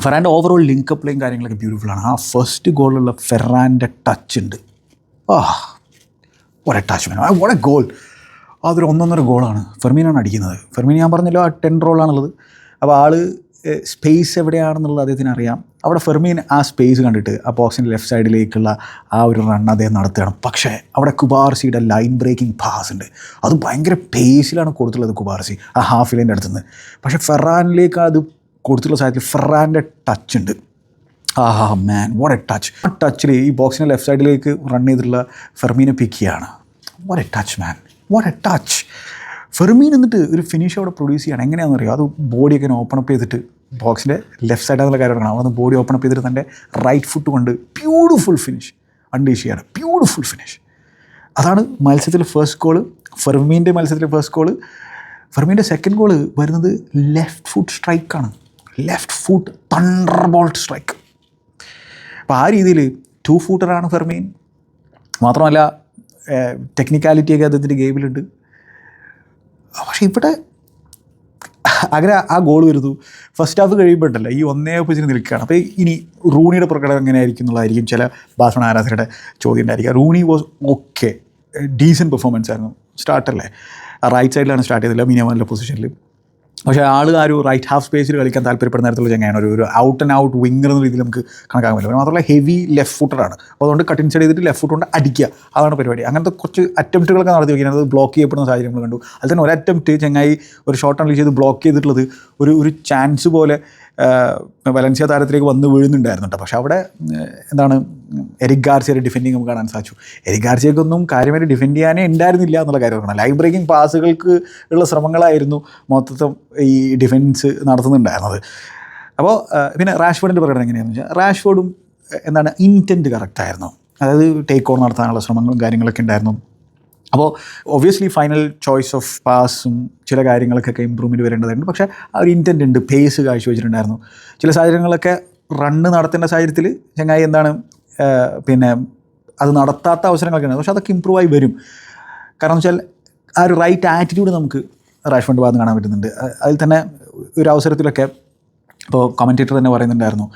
ഫെറാന്റെ ഓവറോൾ ലിങ്ക് പ്ലേയും കാര്യങ്ങളൊക്കെ ബ്യൂട്ടിഫുൾ ആണ്. ആ ഫസ്റ്റ് ഗോളിലുള്ള ഫെറാന്റെ ടച്ച് ഉണ്ട്. ആ ഒരേ ടച്ച് വേണം ഒരേ ഗോൾ അതൊരു ഒന്നൊന്നര ഗോളാണ് ഫെർമീനാണ് അടിക്കുന്നത്. ഫെർമീൻ ഞാൻ പറഞ്ഞല്ലോ ആ ടെൻ റോളാണുള്ളത് അപ്പോൾ ആൾ സ്പേസ് എവിടെയാണെന്നുള്ളത് അദ്ദേഹത്തിന് അറിയാം. അവിടെ ഫെർമീൻ ആ സ്പേസ് കണ്ടിട്ട് ആ ബോക്സിന്റെ ലെഫ്റ്റ് സൈഡിലേക്കുള്ള ആ ഒരു റൺ അദ്ദേഹം നടത്തുകയാണ്. പക്ഷേ അവിടെ കുബാർസിയുടെ ലൈൻ ബ്രേക്കിംഗ് പാസ് ഉണ്ട്. അത് ഭയങ്കര പേസിലാണ് കൊടുത്തുള്ളത് കുബാർസി ആ ഹാഫ് ലൈന്റെ അടുത്തുനിന്ന്. പക്ഷേ ഫെറാനിലേക്ക് അത് കൊടുത്തുള്ള സാധനത്തിൽ ഫെറാന്റെ ടച്ച് ഉണ്ട്. ആഹാ മാൻ വാട്ട് എ ടച്ച് ആ ടച്ചിൽ ഈ ബോക്സിന്റെ ലെഫ്റ്റ് സൈഡിലേക്ക് റൺ ചെയ്തിട്ടുള്ള ഫെർമീനെ പിക്ക് ചെയ്യാണ്. What a touch man what a touch Fermin എന്നിട്ട് ഒരു ഫിനിഷ് അവിടെ പ്രൊഡ്യൂസ് ചെയ്യണം. എങ്ങനെയാണെന്ന് അറിയാം അത് ബോഡിയൊക്കെ ഓപ്പൺ അപ്പ് ചെയ്തിട്ട് ബോക്സിന്റെ ലെഫ്റ്റ് സൈഡാണെന്നുള്ള കാര്യം കാണാം അവിടെ ബോഡി ഓപ്പൺ അപ്പ് ചെയ്തിട്ട് തന്റെ റൈറ്റ് ഫുട്ട് കൊണ്ട് ബ്യൂട്ടിഫുൾ ഫിനിഷ് അൺഡീഷ് ചെയ്യാണ് ബ്യൂട്ടിഫുൾ ഫിനിഷ് അതാണ് മത്സരത്തിലെ ഫസ്റ്റ് ഗോൾ ഫെർമീന്റെ മത്സരത്തിലെ ഫസ്റ്റ് ഗോൾ ഫെർമീന്റെ സെക്കൻഡ് ഗോൾ വരുന്നത് ലെഫ്റ്റ് ഫുട്ട് സ്ട്രൈക്കാണ് left foot thunderbolt strike. അപ്പോൾ ആ രീതിയിൽ ടു ഫൂട്ടറാണ് ഫെർമീൻ. മാത്രമല്ല ടെക്നിക്കാലിറ്റിയൊക്കെ അദ്ദേഹത്തിന്റെ ഗെയിമിലുണ്ട്. പക്ഷേ ഇവിടെ അങ്ങനെ ആ ഗോൾ വരുന്നു. ഫസ്റ്റ് ഹാഫ് കഴിയുമ്പോഴല്ല ഈ ഒന്നേ ഒപ്പിച്ചിന് നിൽക്കുകയാണ്. അപ്പോൾ ഇനി റൂണിയുടെ പ്രകടനം എങ്ങനെയായിരിക്കും എന്നുള്ളതായിരിക്കും ചില ബാസ്മൺ ആരാധകരുടെ ചോദ്യം ഉണ്ടായിരിക്കുക. Rooney was okay decent performance ആയിരുന്നു. സ്റ്റാർട്ടല്ലേ റൈറ്റ് സൈഡിലാണ് സ്റ്റാർട്ട് ചെയ്തില്ല മിനിമം പൊസിഷനിൽ പക്ഷേ ആൾ ആ ഒരു റൈറ്റ് ഹാഫ് സ്പേസിൽ കളിക്കാൻ താല്പര്യപ്പെടുന്ന തരത്തിലുള്ള ചങ്ങയാണ് ഒരു ഒരു ഔട്ട് ആൻഡ് ഔട്ട് വിങ്ങർ എന്ന രീതിയിൽ നമുക്ക് കണക്കാക്കാൻ പറ്റില്ല. മാത്രമല്ല ഹെവി ലെഫ്റ്റ് ഫുട്ടറാണ് അപ്പോൾ അതുകൊണ്ട് കട്ടിൻ സൈഡ് ചെയ്തിട്ട് ലെഫ്റ്റ് ഫുട്ട് കൊണ്ട് അടിക്കുക. അതാണ് പരിപാടി. അങ്ങനത്തെ കുറച്ച് അറ്റംപ്റ്റുകളൊക്കെ നടത്തി വയ്ക്കുന്നത് അത് ബ്ലോക്ക് ചെയ്യപ്പെടുന്ന സാഹചര്യങ്ങൾ കണ്ടു. അതിൽ തന്നെ ഒരു അറ്റംപ്റ്റ് ചങ്ങായി ഒരു ഷോട്ട് അൺലീഷ് ചെയ്ത് ബ്ലോക്ക് ചെയ്തിട്ടുള്ളത് ഒരു ഒരു ചാൻസ് പോലെ വലൻസിയ താരത്തിലേക്ക് വന്ന് വീഴുന്നുണ്ടായിരുന്നു കേട്ടോ. പക്ഷേ അവിടെ എന്താണ് എരിക് ഗാർസിയുടെ ഡിഫെൻഡിങ് നമുക്ക് കാണാൻ സാധിച്ചു. എരിക് ഗാർസിയക്കൊന്നും കാര്യമായിട്ട് ഡിഫെൻഡ് ചെയ്യാനേ ഉണ്ടായിരുന്നില്ല എന്നുള്ള കാര്യം കാര്യമാണ് ലൈൻ ബ്രേക്കിംഗ് പാസുകൾക്ക് ഉള്ള ശ്രമങ്ങളായിരുന്നു മൊത്തം ഈ ഡിഫെൻസ് നടത്തുന്നുണ്ടായിരുന്നത്. അപ്പോൾ പിന്നെ റാഷ്ഫോർഡിന്റെ പ്രകടനം എങ്ങനെയാണെന്ന് വെച്ചാൽ റാഷ്ഫോർഡും എന്താണ് ഇന്റന്റ് കറക്റ്റായിരുന്നു അതായത് ടേക്ക് ഓൺ നടത്താനുള്ള ശ്രമങ്ങളും കാര്യങ്ങളൊക്കെ ഉണ്ടായിരുന്നു. അപ്പോൾ ഒബ്വിയസ്ലി ഫൈനൽ ചോയ്സ് ഓഫ് പാസും ചില കാര്യങ്ങൾക്കൊക്കെ ഇമ്പ്രൂവ്മെന്റ് വരേണ്ടതുണ്ട്. പക്ഷേ ആ ഒരു ഇന്റന്റ് ഉണ്ട് പേസ് കാഴ്ചവെച്ചിട്ടുണ്ടായിരുന്നു. ചില സാഹചര്യങ്ങളൊക്കെ റണ്ണ് നടത്തേണ്ട സാഹചര്യത്തിൽ ചങ്ങായി എന്താണ് പിന്നെ അത് നടത്താത്ത അവസരങ്ങളൊക്കെ ഉണ്ട്. പക്ഷേ അതൊക്കെ ഇമ്പ്രൂവ് ആയി വരും. കാരണം വെച്ചാൽ ആ ഒരു റൈറ്റ് ആറ്റിറ്റ്യൂഡ് നമുക്ക് റാഷ്ഫോണ്ട് ഭാഗത്ത് കാണാൻ പറ്റുന്നുണ്ട്. അതിൽ തന്നെ ഒരു അവസരത്തിലൊക്കെ ഇപ്പോൾ കമന്റേറ്റർ തന്നെ പറയുന്നുണ്ടായിരുന്നു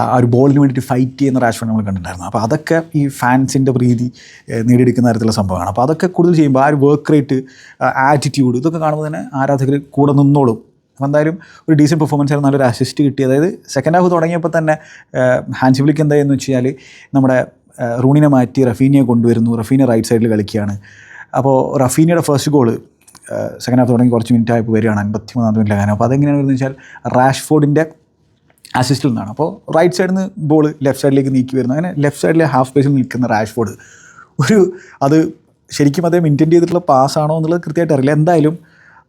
ആ ഒരു ബോളിന് വേണ്ടിയിട്ട് ഫൈറ്റ് ചെയ്യുന്ന റാഷ്ഫോർഡ് നമ്മൾ കണ്ടിട്ടുണ്ടായിരുന്നു. അപ്പോൾ അതൊക്കെ ഈ ഫാൻസിന്റെ പ്രീതി നേടിയെടുക്കുന്ന തരത്തിലുള്ള സംഭവമാണ്. അപ്പോൾ അതൊക്കെ കൂടുതൽ ചെയ്യുമ്പോൾ ആ ഒരു വർക്ക് റേറ്റ് ആറ്റിറ്റ്യൂഡ് ഇതൊക്കെ കാണുമ്പോൾ തന്നെ ആരാധകർ കൂടെ നിന്നോളും. അപ്പോൾ എന്തായാലും ഒരു ഡീസന്റ് പെർഫോമൻസ് ആയിരുന്നു നല്ലൊരു അസിസ്റ്റ് കിട്ടി. അതായത് സെക്കൻഡ് ഹാഫ് തുടങ്ങിയപ്പോൾ തന്നെ ഹാൻസ് വിളിക്ക് എന്തായെന്ന് വെച്ച് കഴിഞ്ഞാൽ നമ്മുടെ റൂണിനെ മാറ്റി റഫീനിയെ കൊണ്ടുവരുന്നു. റഫീന റൈറ്റ് സൈഡിൽ കളിക്കുകയാണ്. അപ്പോൾ റഫീനയുടെ ഫസ്റ്റ് ഗോൾ സെക്കൻഡ് ഹാഫ് തുടങ്ങി കുറച്ച് മിനിറ്റ് ആയപ്പോൾ വരികയാണ് അൻപത്തി മൂന്നാം മിനിറ്റിലാണ് അപ്പോൾ അതെങ്ങനെയാണെന്ന് വെച്ചാൽ റാഷ്ഫോർഡിന്റെ അസിസ്റ്റിൽ നിന്നാണ് അപ്പോൾ റൈറ്റ് സൈഡിൽ നിന്ന് ബോൾ ലെഫ്റ്റ് സൈഡിലേക്ക് നീക്കി വരുന്നു അങ്ങനെ ലെഫ്റ്റ് സൈഡിലെ ഹാഫ് സ്പേസിൽ നിൽക്കുന്ന റാഷ്ഫോർഡ് ഒരു അത് ശരിക്കും അദ്ദേഹം ഇന്റന്റ് ചെയ്തിട്ടുള്ള പാസ്സാണോ എന്നുള്ളത് കൃത്യമായിട്ട് അറിയില്ല. എന്തായാലും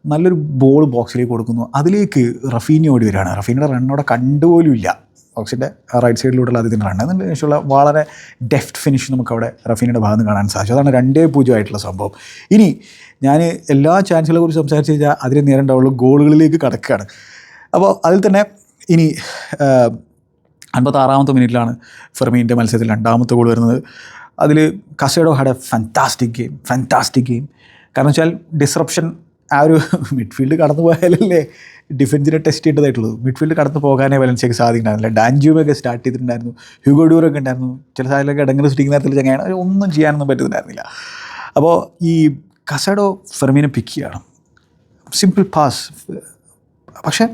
നല്ലൊരു ബോൾ ബോക്സിലേക്ക് കൊടുക്കുന്നു. അതിലേക്ക് റഫീനി ഓടി വരികയാണ്. റഫീനിയുടെ റണ്ണോടെ കണ്ടുപോലും ഇല്ല. ബോക്സിന്റെ റൈറ്റ് സൈഡിലൂടെയുള്ള അതിന്റെ റണ്ണ് അതിന് ശേഷമുള്ള വളരെ ഡെഫ്റ്റ് ഫിനിഷ് നമുക്ക് അവിടെ റഫീനിയുടെ ഭാഗത്ത് കാണാൻ സാധിച്ചു. അതാണ് രണ്ടേ പൂജ്യമായിട്ടുള്ള സംഭവം. ഇനി ഞാൻ എല്ലാ ചാൻസുകളെ കുറിച്ച് സംസാരിച്ച് കഴിഞ്ഞാൽ അതിന് നേരം ഗോളുകളിലേക്ക് കടക്കുകയാണ്. അപ്പോൾ അതിൽ തന്നെ ഇനി അൻപത്താറാമത്തെ മിനിറ്റിലാണ് ഫെർമീന്റെ മത്സരത്തിൽ രണ്ടാമത്തെ ഗോൾ വരുന്നത്. അതിൽ Casado had a fantastic game fantastic game കാരണം വെച്ചാൽ ഡിസ്രപ്ഷൻ ആ ഒരു മിഡ്ഫീൽഡ് കടന്നു പോയാലല്ലേ ഡിഫൻസിനെ ടെസ്റ്റ് ചെയ്യേണ്ടതായിട്ടുള്ളൂ. മിഡ്ഫീൽഡ് കടന്നു പോകാനേ വലൻസിയൊക്കെ സാധിക്കുന്നുണ്ടായിരുന്നില്ല ഡാൻജൂമൊക്കെ സ്റ്റാർട്ട് ചെയ്തിട്ടുണ്ടായിരുന്നു. ഹ്യൂഗോ ഡ്യൂറൊക്കെ ഉണ്ടായിരുന്നു. ചില സാഹചര്യമൊക്കെ ഇടങ്ങൾ സ്റ്റിക്കുന്ന നേരത്തിൽ ചങ്ങയാണ് അവർ ഒന്നും ചെയ്യാനൊന്നും പറ്റുന്നുണ്ടായിരുന്നില്ല. അപ്പോൾ ഈ കസേഡോ ഫെർമീനെ പിക്ക് ചെയ്യണം. സിമ്പിൾ പാസ് പക്ഷേ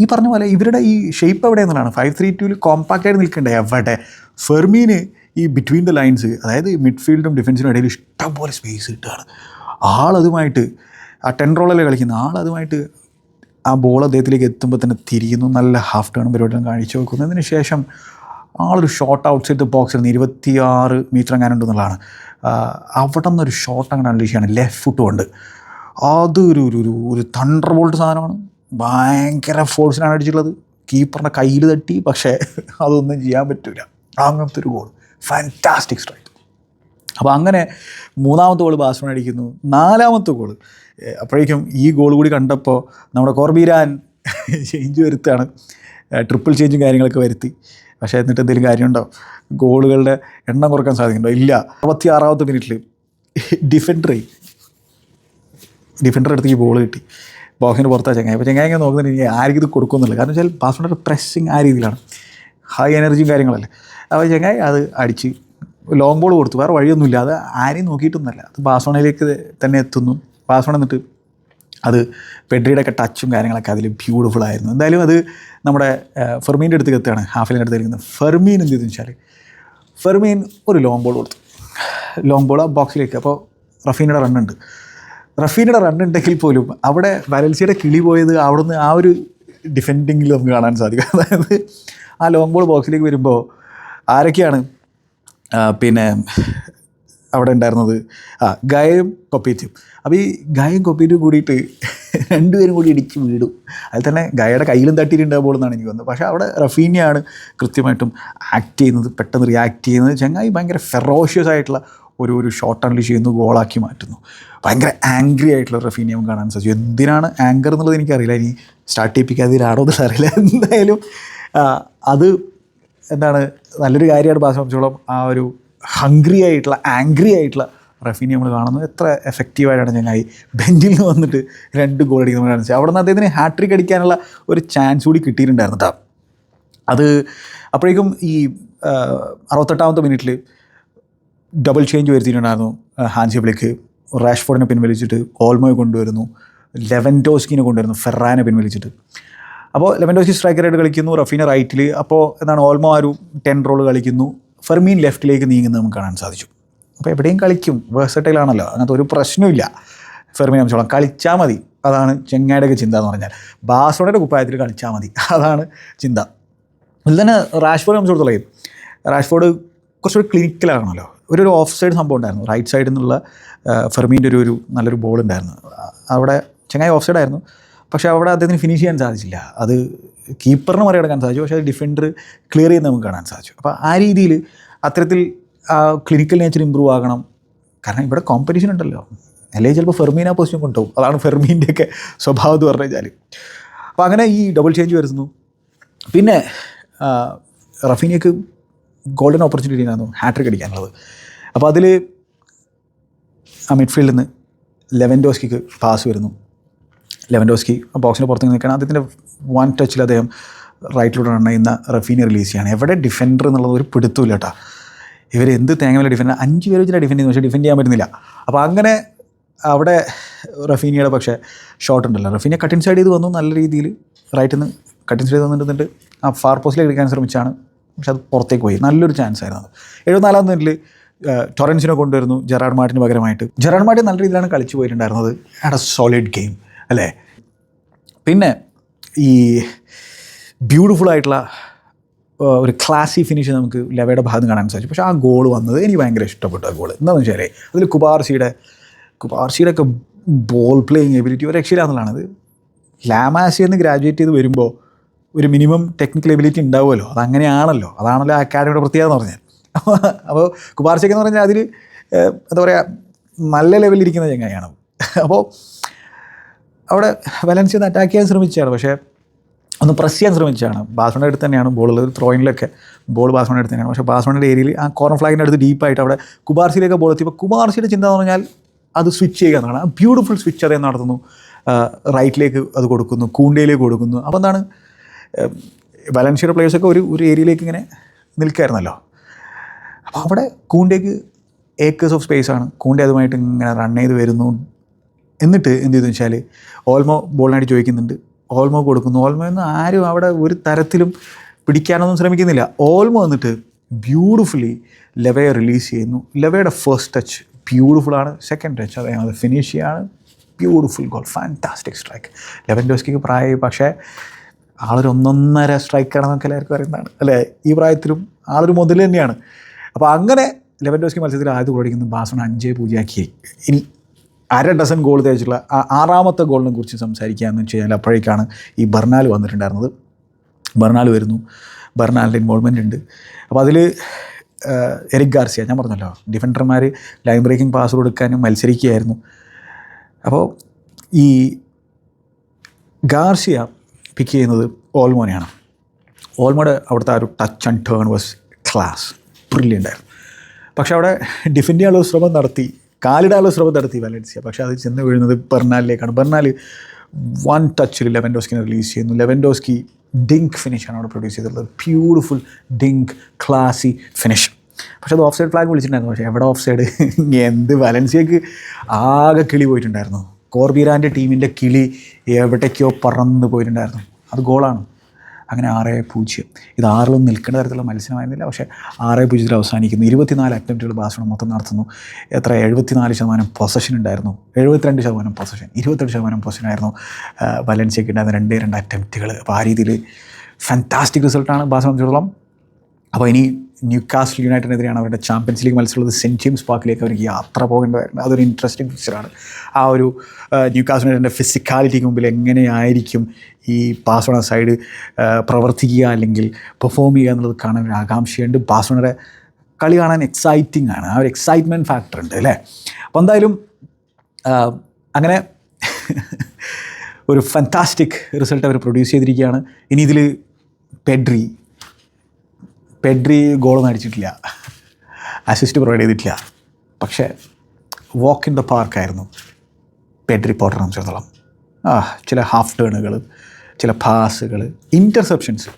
ഈ പറഞ്ഞ പോലെ ഇവരുടെ ഈ ഷേപ്പ് എവിടെ എന്നുള്ളതാണ്. ഫൈവ് ത്രീ ടൂവിൽ കോമ്പാക്റ്റായിട്ട് നിൽക്കേണ്ടേ? എവിടെ? ഫെർമീന് ഈ ബിറ്റ്വീൻ ദ ലൈൻസ് അതായത് മിഡ്ഫീൽഡും ഡിഫൻസിനും ഇടയിൽ ഇഷ്ടംപോലെ സ്പേസ് കിട്ടുകയാണ്. ആളതുമായിട്ട് ആ ടെൻ റോളല്ലേ കളിക്കുന്ന? ആളതുമായിട്ട് ആ ബോൾ അദ്ദേഹത്തിലേക്ക് എത്തുമ്പോൾ തന്നെ തിരിയുന്നു. നല്ല ഹാഫ് ടേൺ പരിപാടികളും കാണിച്ചു വെക്കുന്നതിന് ശേഷം ആളൊരു ഷോട്ട് ഔട്ട് സൈഡ് ബോക്സിൽ നിന്ന് ഇരുപത്തിയാറ് മീറ്റർ എങ്ങാനുണ്ടെന്നുള്ളതാണ് അവിടെ നിന്നൊരു ഷോട്ട് അങ്ങനെ അൺലീഷ് ചെയ്യാണ്. ലെഫ്റ്റ് ഫുട്ട് കൊണ്ട്. അതൊരു ഒരു ഒരു ഒരു തണ്ടർ ബോൾട്ട് സാധനമാണ്. ഭയങ്കര ഫോഴ്സിനാണ് അടിച്ചിട്ടുള്ളത്. കീപ്പറിന്റെ കയ്യിൽ തട്ടി പക്ഷേ അതൊന്നും ചെയ്യാൻ പറ്റില്ല അങ്ങനത്തെ ഒരു ഗോൾ ഫാന്റാസ്റ്റിക് സ്ട്രൈക്ക് അപ്പോൾ അങ്ങനെ മൂന്നാമത്തെ ഗോൾ ബാസ്മൺ അടിക്കുന്നു. നാലാമത്തെ ഗോൾ അപ്പോഴേക്കും ഈ ഗോൾ കൂടി കണ്ടപ്പോൾ നമ്മുടെ കോർബീരാൻ ചേഞ്ച് വരുത്താണ് ട്രിപ്പിൾ ചേഞ്ചും കാര്യങ്ങളൊക്കെ വരുത്തി. പക്ഷേ എന്നിട്ട് എന്തെങ്കിലും കാര്യമുണ്ടോ? ഗോളുകളുടെ എണ്ണം കുറയ്ക്കാൻ സാധിക്കുന്നുണ്ടോ ഇല്ല. അറുപത്തി ആറാമത്തെ മിനിറ്റിൽ ഡിഫൻഡർ ഡിഫൻഡർ അടുത്തേക്ക് ബോൾ കിട്ടി. ബോക്സിന് പുറത്താ ചങ്ങായി. അപ്പോൾ ചങ്ങായി ഇങ്ങനെ നോക്കുന്നുണ്ട് ഇനി ആർക്കും ഇത് കൊടുക്കുന്നില്ല കാരണം വെച്ചാൽ പാസ്വേഡ് പ്രസ്സിങ് ആ രീതിയിലാണ്. ഹൈ എനർജിയും കാര്യങ്ങളല്ലേ. അപ്പോൾ ചങ്ങായി അത് അടിച്ച് ലോങ് ബോൾ കൊടുത്തു. വേറെ വഴിയൊന്നുമില്ല. അത് ആരെയും നോക്കിയിട്ടൊന്നുമല്ല. അത് ബാസോണയിലേക്ക് തന്നെ എത്തുന്നു. ബാസോണ എന്നിട്ട് അത് പെഡ്രിയുടെ ഒക്കെ ടച്ചും കാര്യങ്ങളൊക്കെ അതിൽ ബ്യൂട്ടിഫുൾ ആയിരുന്നു. എന്തായാലും അത് നമ്മുടെ ഫെർമീന്റെ അടുത്ത് എത്തുകയാണ്. ഹാഫിലിന്റെ അടുത്ത് ഇരിക്കുന്നത്. ഫെർമീൻ എന്ത് ചെയ്തെന്ന് വെച്ചാൽ ഫെർമീൻ ഒരു ലോങ് ബോൾ കൊടുത്തു. ലോങ് ബോൾ ആ ബോക്സിലേക്ക് അപ്പോൾ റഫീനയുടെ റണ്ണുണ്ട് റഫീനയുടെ റൺ ഉണ്ടെങ്കിൽ പോലും അവിടെ വലൻസിയുടെ കിളി പോയത് അവിടുന്ന് ആ ഒരു ഡിഫെൻഡിങ്ങിൽ നമുക്ക് കാണാൻ സാധിക്കും. അതായത് ആ ലോങ് ബോൾ ബോക്സിലേക്ക് വരുമ്പോൾ ആരൊക്കെയാണ്? പിന്നെ അവിടെ ഉണ്ടായിരുന്നത്? ആ ഗായയും കൊപ്പീറ്റും. അപ്പോൾ ഈ ഗായയും കൊപ്പീറ്റും കൂടിയിട്ട് രണ്ടുപേരും കൂടി ഇടിച്ച് വീടും. അതിൽ തന്നെ ഗായയുടെ കയ്യിലും തട്ടിയിട്ടുണ്ടാകുമ്പോൾ എന്നാണ് എനിക്ക് തോന്നുന്നത്. പക്ഷേ അവിടെ റഫീനിയാണ് കൃത്യമായിട്ടും ആക്ട് ചെയ്യുന്നത് പെട്ടെന്ന് റിയാക്ട് ചെയ്യുന്നത്. ചങ്ങായി ഭയങ്കര ഫെറോഷ്യസ് ആയിട്ടുള്ള ഒരു ഒരു ഷോട്ട് അൺലിഷ് ചെയ്യുന്നു ഗോളാക്കി മാറ്റുന്നു. ഭയങ്കര ആംഗ്രി ആയിട്ടുള്ള റഫീനിയം കാണാൻ സാധിച്ചു. എന്തിനാണ് ആങ്കർ എന്നുള്ളത് എനിക്കറിയില്ല. ഇനി സ്റ്റാർട്ട് ചെയ്യിപ്പിക്കാതിലാണോ എന്നുള്ളത് അറിയില്ല. എന്തായാലും അത് എന്താണ് നല്ലൊരു കാര്യമാണ് ബാസ് സംബന്ധിച്ചോളം ആ ഒരു ഹംഗ്രി ആയിട്ടുള്ള ആംഗ്രി ആയിട്ടുള്ള റഫീനി നമ്മൾ കാണുന്നത് എത്ര എഫക്റ്റീവായിട്ടാണ് ചങ്ങായി ബെഞ്ചിൽ നിന്ന് വന്നിട്ട് രണ്ട് ഗോൾ അടിക്കുന്ന നമ്മൾ കാണിച്ചത്. അവിടെ നിന്ന് അദ്ദേഹത്തിന് ഹാട്രിക് അടിക്കാനുള്ള ഒരു ചാൻസ് കൂടി കിട്ടിയിട്ടുണ്ടായിരുന്നു കേട്ടോ അത് അപ്പോഴേക്കും ഈ അറുപത്തെട്ടാമത്തെ മിനിറ്റിൽ ഡബിൾ ചേഞ്ച് വരുത്തിയിട്ടുണ്ടായിരുന്നു ഹാൻസിബിലേക്ക് റാഷ്ഫോർഡിനെ പിൻവലിച്ചിട്ട് ഓൾമോയെ കൊണ്ടുവരുന്നു ലെവന്റോസ്കിനെ കൊണ്ടുവരുന്നു ഫെറാനെ പിൻവലിച്ചിട്ട്. അപ്പോൾ ലെവന്റോസ്കി സ്ട്രൈക്കറായിട്ട് കളിക്കുന്നു റഫീന റൈറ്റിൽ അപ്പോൾ എന്താണ് ഓൾമോ ആ ഒരു ടെൻ റോൾ കളിക്കുന്നു. ഫെർമീൻ ലെഫ്റ്റിലേക്ക് നീങ്ങുന്നത് നമുക്ക് കാണാൻ സാധിച്ചു. അപ്പോൾ എവിടെയും കളിക്കും വേഴ്സറ്റൈൽ ആണല്ലോ അങ്ങനത്തെ ഒരു പ്രശ്നമില്ല ഫെർമീൻ അംശോളം കളിച്ചാൽ മതി. അതാണ് ചെങ്ങായിയുടെയൊക്കെ ചിന്ത എന്ന് പറഞ്ഞാൽ. ബാസോണയുടെ കുപ്പായത്തിൽ കളിച്ചാൽ മതി. അതാണ് ചിന്ത. ഇതിൽ തന്നെ റാഷ്ഫോർഡ് സംബന്ധിച്ചിടത്തോളം റാഷ്ഫോർഡ് കുറച്ചൊരു ക്ലിനിക്കലാണല്ലോ ഒരു ഒരു ഓഫ് സൈഡ് സംഭവം ഉണ്ടായിരുന്നു. റൈറ്റ് സൈഡിൽ നിന്നുള്ള ഫെർമീന്റെ ഒരു ഒരു നല്ലൊരു ബോൾ ഉണ്ടായിരുന്നു. അവിടെ ചങ്ങായി ഓഫ് സൈഡ് ആയിരുന്നു. പക്ഷേ അവിടെ അദ്ദേഹത്തിന് ഫിനിഷ് ചെയ്യാൻ സാധിച്ചില്ല. അത് കീപ്പറിന് മറികടക്കാൻ സാധിച്ചു. പക്ഷേ അത് ഡിഫൻഡർ ക്ലിയർ ചെയ്യുന്ന നമുക്ക് കാണാൻ സാധിച്ചു. അപ്പോൾ ആ രീതിയിൽ അത്തരത്തിൽ ക്ലിനിക്കൽ നേച്ചർ ഇമ്പ്രൂവ് ആകണം. കാരണം ഇവിടെ കോമ്പറ്റീഷൻ ഉണ്ടല്ലോ. അല്ലെങ്കിൽ ചിലപ്പോൾ ഫെർമീൻ ആ പൊസിഷൻ കൊണ്ടുപോകും. അതാണ് ഫെർമീന്റെയൊക്കെ സ്വഭാവം എന്ന് പറഞ്ഞു കഴിഞ്ഞാൽ അപ്പോൾ അങ്ങനെ ഈ ഡബിൾ ചേഞ്ച് വരുന്നു. പിന്നെ റഫീനിയക്ക് ഗോൾഡൻ ഓപ്പർച്യൂണിറ്റി ആയിരുന്നു ഹാട്രിക് അടിക്കാനുള്ളത്. അപ്പോൾ അതിൽ ആ മിഡ്ഫീൽഡിൽ നിന്ന് ലെവൻഡോസ്കിക്ക് പാസ് വരുന്നു ലെവൻഡോസ്കി ബോക്സിന് പുറത്ത് നിൽക്കുകയാണ്. അദ്ദേഹത്തിന്റെ വൺ ടച്ചിൽ അദ്ദേഹം റൈറ്റിലൂടെ റൺ ചെയ്യുന്ന റഫീനെ റിലീസ് ചെയ്യാണ്. എവിടെ ഡിഫൻഡർ എന്നുള്ളത് ഒരു പിടുത്തമില്ല കേട്ടോ. ഇവർ എന്ത് തേങ്ങ ഡിഫൻഡ് അഞ്ച് പേര് വെച്ചിട്ട് ഡിഫെൻഡ് ചെയ്യുന്നു പക്ഷേ ഡിഫെൻഡ് ചെയ്യാൻ പറ്റുന്നില്ല. അപ്പോൾ അങ്ങനെ അവിടെ റഫീനിയുടെ പക്ഷേ ഷോട്ട് ഉണ്ടല്ലോ. റഫീനെ കട്ടിൻ സൈഡ് ചെയ്ത് വന്നു. നല്ല രീതിയിൽ റൈറ്റിൽ നിന്ന് കട്ടിൻ സൈഡ് വന്നിട്ടുണ്ട്. ആ ഫാർ പോസ്റ്റിലേക്ക് എടുക്കാൻ ശ്രമിച്ചാണ് പക്ഷെ അത് പുറത്തേക്ക് പോയി. നല്ലൊരു ചാൻസ് ആയിരുന്നു അത്. എഴുപത്തിനാലാം മിനിറ്റിൽ ടൊറൻസിനെ കൊണ്ടുവരുന്നു ജെറാഡ് മാർട്ടിന് പകരമായിട്ട്. ജെറാഡ് മാർട്ടിൻ നല്ല രീതിയിലാണ് കളിച്ചു പോയിട്ടുണ്ടായിരുന്നത്. എ സോളിഡ് ഗെയിം അല്ലേ? പിന്നെ ഈ ബ്യൂട്ടിഫുൾ ആയിട്ടുള്ള ഒരു ക്ലാസി ഫിനിഷ് നമുക്ക് ലെവയുടെ ഭാഗം കാണാൻ സാധിച്ചു. പക്ഷേ ആ ഗോൾ വന്നത് എനിക്ക് ഭയങ്കര ഇഷ്ടപ്പെട്ട ആ ഗോൾ എന്താണെന്ന് വെച്ചാൽ അതിൽ കുബാർസിയുടെ കുബാർസിയുടെ ഒക്കെ ബോൾ പ്ലേയിങ് എബിലിറ്റി ഒരു രക്ഷയില്ലാന്നുള്ളതാണ് അത് ലാമാസിയിൽ ഗ്രാജുവേറ്റ് ചെയ്ത് വരുമ്പോൾ ഒരു മിനിമം ടെക്നിക്കൽ എബിലിറ്റി ഉണ്ടാവുമല്ലോ. അങ്ങനെയാണല്ലോ അതാണല്ലോ ആ അക്കാഡമിയുടെ പ്രത്യേകത എന്ന് പറഞ്ഞാൽ. അപ്പോൾ കുബാർസിയൊക്കെ എന്ന് പറഞ്ഞാൽ അതിൽ എന്താ പറയുക നല്ല ലെവലിലിരിക്കുന്ന ചങ്ങായിയാണ് അപ്പോൾ അവിടെ വലൻസിയ അറ്റാക്ക് ചെയ്യാൻ ശ്രമിച്ചാണ് പക്ഷേ ഒന്ന് പ്രസ് ചെയ്യാൻ ശ്രമിച്ചാണ് ബാസ്മണിന്റെ അടുത്ത് തന്നെയാണ് ബോൾ ഉള്ളത്. ത്രോയിനിലൊക്കെ ബോൾ ബാസ്മണിന്റെ അടുത്ത് തന്നെയാണ്. പക്ഷേ ബാസ്മണിന്റെ ഏരിയയിൽ ആ കോർണർ ഫ്ലാഗിന്റെ അടുത്ത് ഡീപ്പായിട്ട് അവിടെ കുബാർസിയിലേക്ക് ബോൾ എത്തിയപ്പോൾ കുബാർസിയുടെ ചിന്ത എന്ന് പറഞ്ഞാൽ അത് സ്വിച്ച് ചെയ്യുക എന്നാണ്. ആ ബ്യൂട്ടിഫുൾ സ്വിച്ച് അദ്ദേഹം നടത്തുന്നു. റൈറ്റിലേക്ക് അത് കൊടുക്കുന്നു. കൂണ്ടയിലേക്ക് കൊടുക്കുന്നു. അപ്പോൾ എന്താണ്? വലൻസിയുടെ പ്ലേയേഴ്സൊക്കെ ഒരു ഒരു ഏരിയയിലേക്ക് ഇങ്ങനെ നിൽക്കായിരുന്നല്ലോ. അപ്പോൾ അവിടെ കൂണ്ടേക്ക് ഏക്കേഴ്സ് ഓഫ് സ്പേസ് ആണ്. കൂണ്ടെ അതുമായിട്ട് ഇങ്ങനെ റൺ ചെയ്ത് വരുന്നു. എന്നിട്ട് എന്ത് ചെയ്തു വെച്ചാൽ ഓൾമോ ബോളിനായിട്ട് ചോദിക്കുന്നുണ്ട്. ഓൾമോ കൊടുക്കുന്നു. ഓൾമോ എന്ന് ആരും അവിടെ ഒരു തരത്തിലും പിടിക്കാനൊന്നും ശ്രമിക്കുന്നില്ല. ഓൾമോ എന്നിട്ട് ബ്യൂട്ടിഫുള്ളി ലെവയെ റിലീസ് ചെയ്യുന്നു. ലെവയുടെ ഫസ്റ്റ് ടച്ച് ബ്യൂട്ടിഫുൾ ആണ്. സെക്കൻഡ് ടച്ച് അദ്ദേഹം അത് ഫിനിഷ് ചെയ്യാണ്. ബ്യൂട്ടിഫുൾ ഗോൾ ഫാന്റാസ്റ്റിക് സ്ട്രൈക്ക് ലെവൻ ഡോസ്കിക്ക് പ്രായമായി. പക്ഷേ ആളൊരു ഒന്നൊന്നര സ്ട്രൈക്കാണെന്നൊക്കെ എല്ലാവർക്കും അറിയുന്നതാണ്. അല്ലേ? ഈ പ്രായത്തിലും ആളൊരു മുതൽ തന്നെയാണ്. അപ്പോൾ അങ്ങനെ ലെവൻ ഡോസ്കി മത്സരത്തിൽ ആയത് കുറിക്കുന്ന ബാസൺ അഞ്ച് പൂജ്യമാക്കി ഇനി അര ഡസൻ ഗോൾ തേച്ചിട്ടുള്ള ആ ആറാമത്തെ ഗോളിനെ കുറിച്ച് സംസാരിക്കുക എന്ന് വെച്ച് കഴിഞ്ഞാൽ അപ്പോഴേക്കാണ് ഈ ബർണാൽ വന്നിട്ടുണ്ടായിരുന്നത്. ബർണാൽ വരുന്നു. ബർണാലിന്റെ ഇൻവോൾവ്മെന്റ് ഉണ്ട്. അപ്പോൾ അതിൽ എരിക് ഗാർസിയ ഞാൻ പറഞ്ഞല്ലോ ഡിഫൻഡർമാർ ലൈൻ ബ്രേക്കിംഗ് പാസ് കൊടുക്കാനും മത്സരിക്കുകയായിരുന്നു. അപ്പോൾ ഈ ഗാർസിയ പിക്ക് ചെയ്യുന്നത് ഓൾമോനെയാണ്. ഓൾമോയുടെ അവിടുത്തെ ആ ഒരു touch and turn was class ബ്രില്യന്റായിരുന്നു പക്ഷേ അവിടെ ഡിഫെൻഡ് ചെയ്യാനുള്ള ശ്രമം നടത്തി കാലിടാനുള്ള ശ്രമം നടത്തി വലൻസിയ പക്ഷേ അത് ചെന്ന് വീഴുന്നത് ബെർണാലിലേക്കാണ്. ബെർണാൽ വൺ ടച്ചിൽ ലെവൻഡോസ്കിനെ റിലീസ് ചെയ്യുന്നു. ലെവൻഡോസ്കി ഡിങ്ക് ഫിനിഷാണ് അവിടെ പ്രൊഡ്യൂസ് ചെയ്തിട്ടുള്ളത്. ബ്യൂട്ടിഫുൾ ഡിങ്ക് ക്ലാസി ഫിനിഷ് പക്ഷേ അത് ഓഫ് സൈഡ് ഫ്ലാഗ് വിളിച്ചിട്ടുണ്ടായിരുന്നു. പക്ഷേ എവിടെ ഓഫ് സൈഡ് എന്ത്? വലൻസിയക്ക് ആകെ കിളി പോയിട്ടുണ്ടായിരുന്നു. കോർബീരാന്റെ ടീമിന്റെ കിളി എവിടേക്കോ പറന്ന് പോയിട്ടുണ്ടായിരുന്നു. അത് ഗോളാണ്. അങ്ങനെ ആറ് പൂജ്യം. ഇത് ആറിലും നിൽക്കേണ്ട തരത്തിലുള്ള മത്സരമായിരുന്നില്ല. പക്ഷേ ആറ് പൂജ്യത്തിൽ അവസാനിക്കുന്നു. ഇരുപത്തിനാല് അറ്റംപ്റ്റുകൾ ബാഴ്സലോണ മൊത്തം നടത്തുന്നു. എത്ര? എഴുപത്തിനാല് ശതമാനം പൊസഷൻ ഉണ്ടായിരുന്നു. എഴുപത്തിരണ്ട് ശതമാനം പൊസഷൻ ഇരുപത്തെട്ട് ശതമാനം പൊസഷൻ ആയിരുന്നു വലൻസിയക്ക് ഉണ്ടായിരുന്ന രണ്ടേ രണ്ട് അറ്റംപ്റ്റുകൾ. അപ്പോൾ ആ രീതിയിൽ ഫാന്റാസ്റ്റിക് റിസൾട്ടാണ് ബാഴ്സലോണ അപ്പോൾ ഇനി ന്യൂ കാസ്റ്റൽ യുണൈറ്റഡിനെതിരെയാണ് അവരുടെ ചാമ്പ്യൻസ് ലീഗ് മത്സരമുള്ളത്. സെന്റ് ജെയിംസ് പാർക്കിലേക്ക് അവർക്ക് യാത്ര പോകേണ്ടതായിരുന്നു അതൊരു ഇൻട്രസ്റ്റിംഗ് ഫിക്ചറാണ് ആ ഒരു ന്യൂ കാസ്റ്റ് യുണൈറ്റഡിന്റെ ഫിസിക്കാലിറ്റിക്ക് മുമ്പിൽ എങ്ങനെയായിരിക്കും ഈ ബാസോണ സൈഡ് പ്രവർത്തിക്കുക അല്ലെങ്കിൽ പെർഫോം ചെയ്യുക എന്നുള്ളത് കാണാൻ ഒരു ആകാംക്ഷയുണ്ട്. ബാസോണയുടെ കളി കാണാൻ എക്സൈറ്റിംഗ് ആണ്. ആ ഒരു എക്സൈറ്റ്മെന്റ് ഫാക്ടർ ഉണ്ട് അല്ലേ? അപ്പോൾ എന്തായാലും അങ്ങനെ ഒരു ഫാന്റാസ്റ്റിക് റിസൾട്ട് അവർ പ്രൊഡ്യൂസ് ചെയ്തിരിക്കുകയാണ്. ഇനി ഇതിൽ പെഡ്രി പെഡ്രി ഗോളൊന്നും അടിച്ചിട്ടില്ല. അസിസ്റ്റ് പ്രൊവൈഡ് ചെയ്തിട്ടില്ല. പക്ഷേ വാക്ക് ഇൻ ദ പാർക്കായിരുന്നു പെഡ്രി പോട്ടറിനെ സംബന്ധിച്ചിടത്തോളം. ആ ചില ഹാഫ് ടേണുകൾ ചില പാസുകൾ ഇന്റർസെപ്ഷൻസ്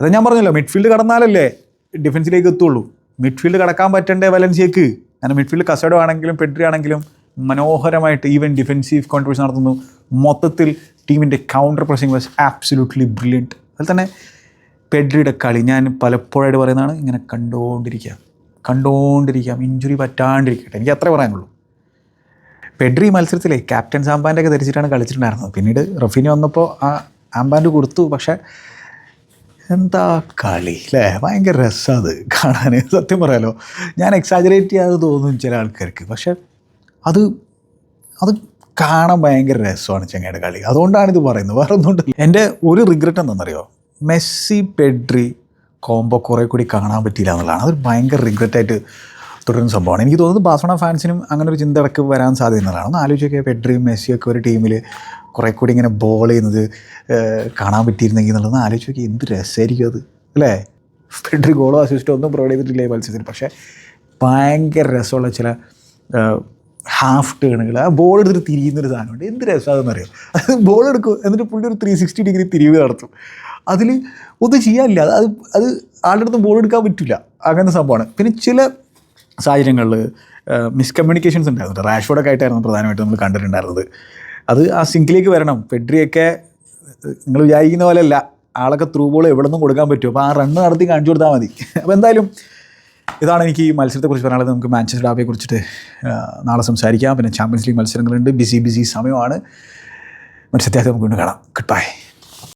അത് ഞാൻ പറഞ്ഞല്ലോ മിഡ്ഫീൽഡ് കടന്നാലല്ലേ ഡിഫൻസിലേക്ക് എത്തുള്ളൂ. മിഡ്ഫീൽഡ് കടക്കാൻ പറ്റണ്ടേ വലൻസിയക്ക് കാരണം മിഡ്ഫീൽഡ് കസഡോ ആണെങ്കിലും പെഡ്രി ആണെങ്കിലും മനോഹരമായിട്ട് ഈവൻ ഡിഫൻസീവ് കോൺട്രിബ്യൂഷൻ നടത്തുന്നു. മൊത്തത്തിൽ ടീമിന്റെ counter pressing was absolutely brilliant അതിൽ തന്നെ പെഡ്രിയുടെ കളി ഞാൻ പലപ്പോഴായിട്ട് പറയുന്നതാണ് ഇങ്ങനെ കണ്ടുകൊണ്ടിരിക്കുക കണ്ടുകൊണ്ടിരിക്കാം ഇഞ്ചുറി പറ്റാണ്ടിരിക്കട്ടെ. എനിക്ക് അത്രേ പറയാനുള്ളൂ. പെഡ്രി മത്സരത്തിലെ ക്യാപ്റ്റൻ സാമ്പാന്റെ ഒക്കെ ധരിച്ചിട്ടാണ് കളിച്ചിട്ടുണ്ടായിരുന്നത്. പിന്നീട് റഫീനി വന്നപ്പോൾ ആ ആംബാൻഡ് കൊടുത്തു. പക്ഷേ എന്താ കളി അല്ലേ? ഭയങ്കര രസമാണ് കാണാൻ. സത്യം പറയാലോ. ഞാൻ എക്സാജറേറ്റ് ചെയ്യാതെ തോന്നും ചില ആൾക്കാർക്ക്. പക്ഷേ അത് അത് കാണാൻ ഭയങ്കര രസമാണ് ചെങ്ങയുടെ കളി. അതുകൊണ്ടാണ് ഇത് പറയുന്നത്. വേറെ ഒന്നുകൊണ്ട് എന്റെ ഒരു റിഗ്രറ്റ് എന്താണെന്നറിയോ? മെസ്സി പെഡ്രി കോംബോ കുറേ കൂടി കാണാൻ പറ്റിയില്ല എന്നുള്ളതാണ്. അതൊരു ഭയങ്കര റിഗ്രറ്റായിട്ട് തുടരുന്ന സംഭവമാണ്. എനിക്ക് തോന്നുന്നത് ബാസോണ ഫാൻസിനും അങ്ങനെ ഒരു ചിന്ത ഇടയ്ക്ക് വരാൻ എന്നുള്ളതാണ്. ഒന്ന് ആലോചിച്ചൊക്കെ പെഡ്രിയും മെസ്സിയൊക്കെ ഒരു ടീമിൽ കുറേ കൂടി ഇങ്ങനെ ബോൾ ചെയ്യുന്നത് കാണാൻ പറ്റിയിരുന്നെങ്കിൽ എന്നുള്ളത് ആലോചിച്ചൊക്കെ എന്ത് രസമായിരിക്കും അത് അല്ലേ? പെഡ്രി ഗോളോ അസിസ്റ്റോ ഒന്നും പ്രൊവൈഡ് ചെയ്തിട്ടില്ല ഈ പക്ഷേ ഭയങ്കര രസമുള്ള ചില ഹാഫ് ടേണുകൾ ആ ബോൾ എടുത്തിട്ട് തിരിയുന്നൊരു സാധനമുണ്ട്. എന്ത് രസമാണെന്ന് അറിയാം അത് ബോൾ എടുക്കും. എന്നിട്ട് പുള്ളി ഒരു ത്രീ സിക്സ്റ്റി ഡിഗ്രി തിരിവ് നടത്തും. അതിൽ ഒന്നും ചെയ്യാനില്ല. അത് അത് ആളുടെ അടുത്ത് ബോൾ എടുക്കാൻ പറ്റില്ല. അങ്ങനത്തെ സംഭവമാണ്. പിന്നെ ചില സാഹചര്യങ്ങളിൽ മിസ്കമ്മ്യൂണിക്കേഷൻസ് ഉണ്ടായിരുന്നു. റാഷ്ഫോർഡൊക്കെ ആയിട്ടായിരുന്നു പ്രധാനമായിട്ടും നമ്മൾ കണ്ടിട്ടുണ്ടായിരുന്നത്. അത് ആ സിങ്കിലേക്ക് വരണം. ഫെഡ്രിയൊക്കെ നിങ്ങൾ വിചാരിക്കുന്ന പോലെയല്ല ആളൊക്കെ ത്രൂ ബോൾ എവിടെ നിന്നും കൊടുക്കാൻ പറ്റും. അപ്പോൾ ആ റണ്ണ് നടത്തി കാണിച്ചു കൊടുത്താൽ മതി. അപ്പോൾ എന്തായാലും ഇതാണ് എനിക്ക് ഈ മത്സരത്തെക്കുറിച്ച് പറയാനുള്ളത്. നമുക്ക് മാഞ്ചസ്റ്റർ ഡാബിയെ കുറിച്ചിട്ട് നാളെ സംസാരിക്കാം. പിന്നെ ചാമ്പ്യൻസ് ലീഗ് മത്സരങ്ങളുണ്ട് ബിസി ബിസി സമയമാണ്. മത്സരത്തെ നമുക്ക് വീണ്ടും കാണാം. Good bye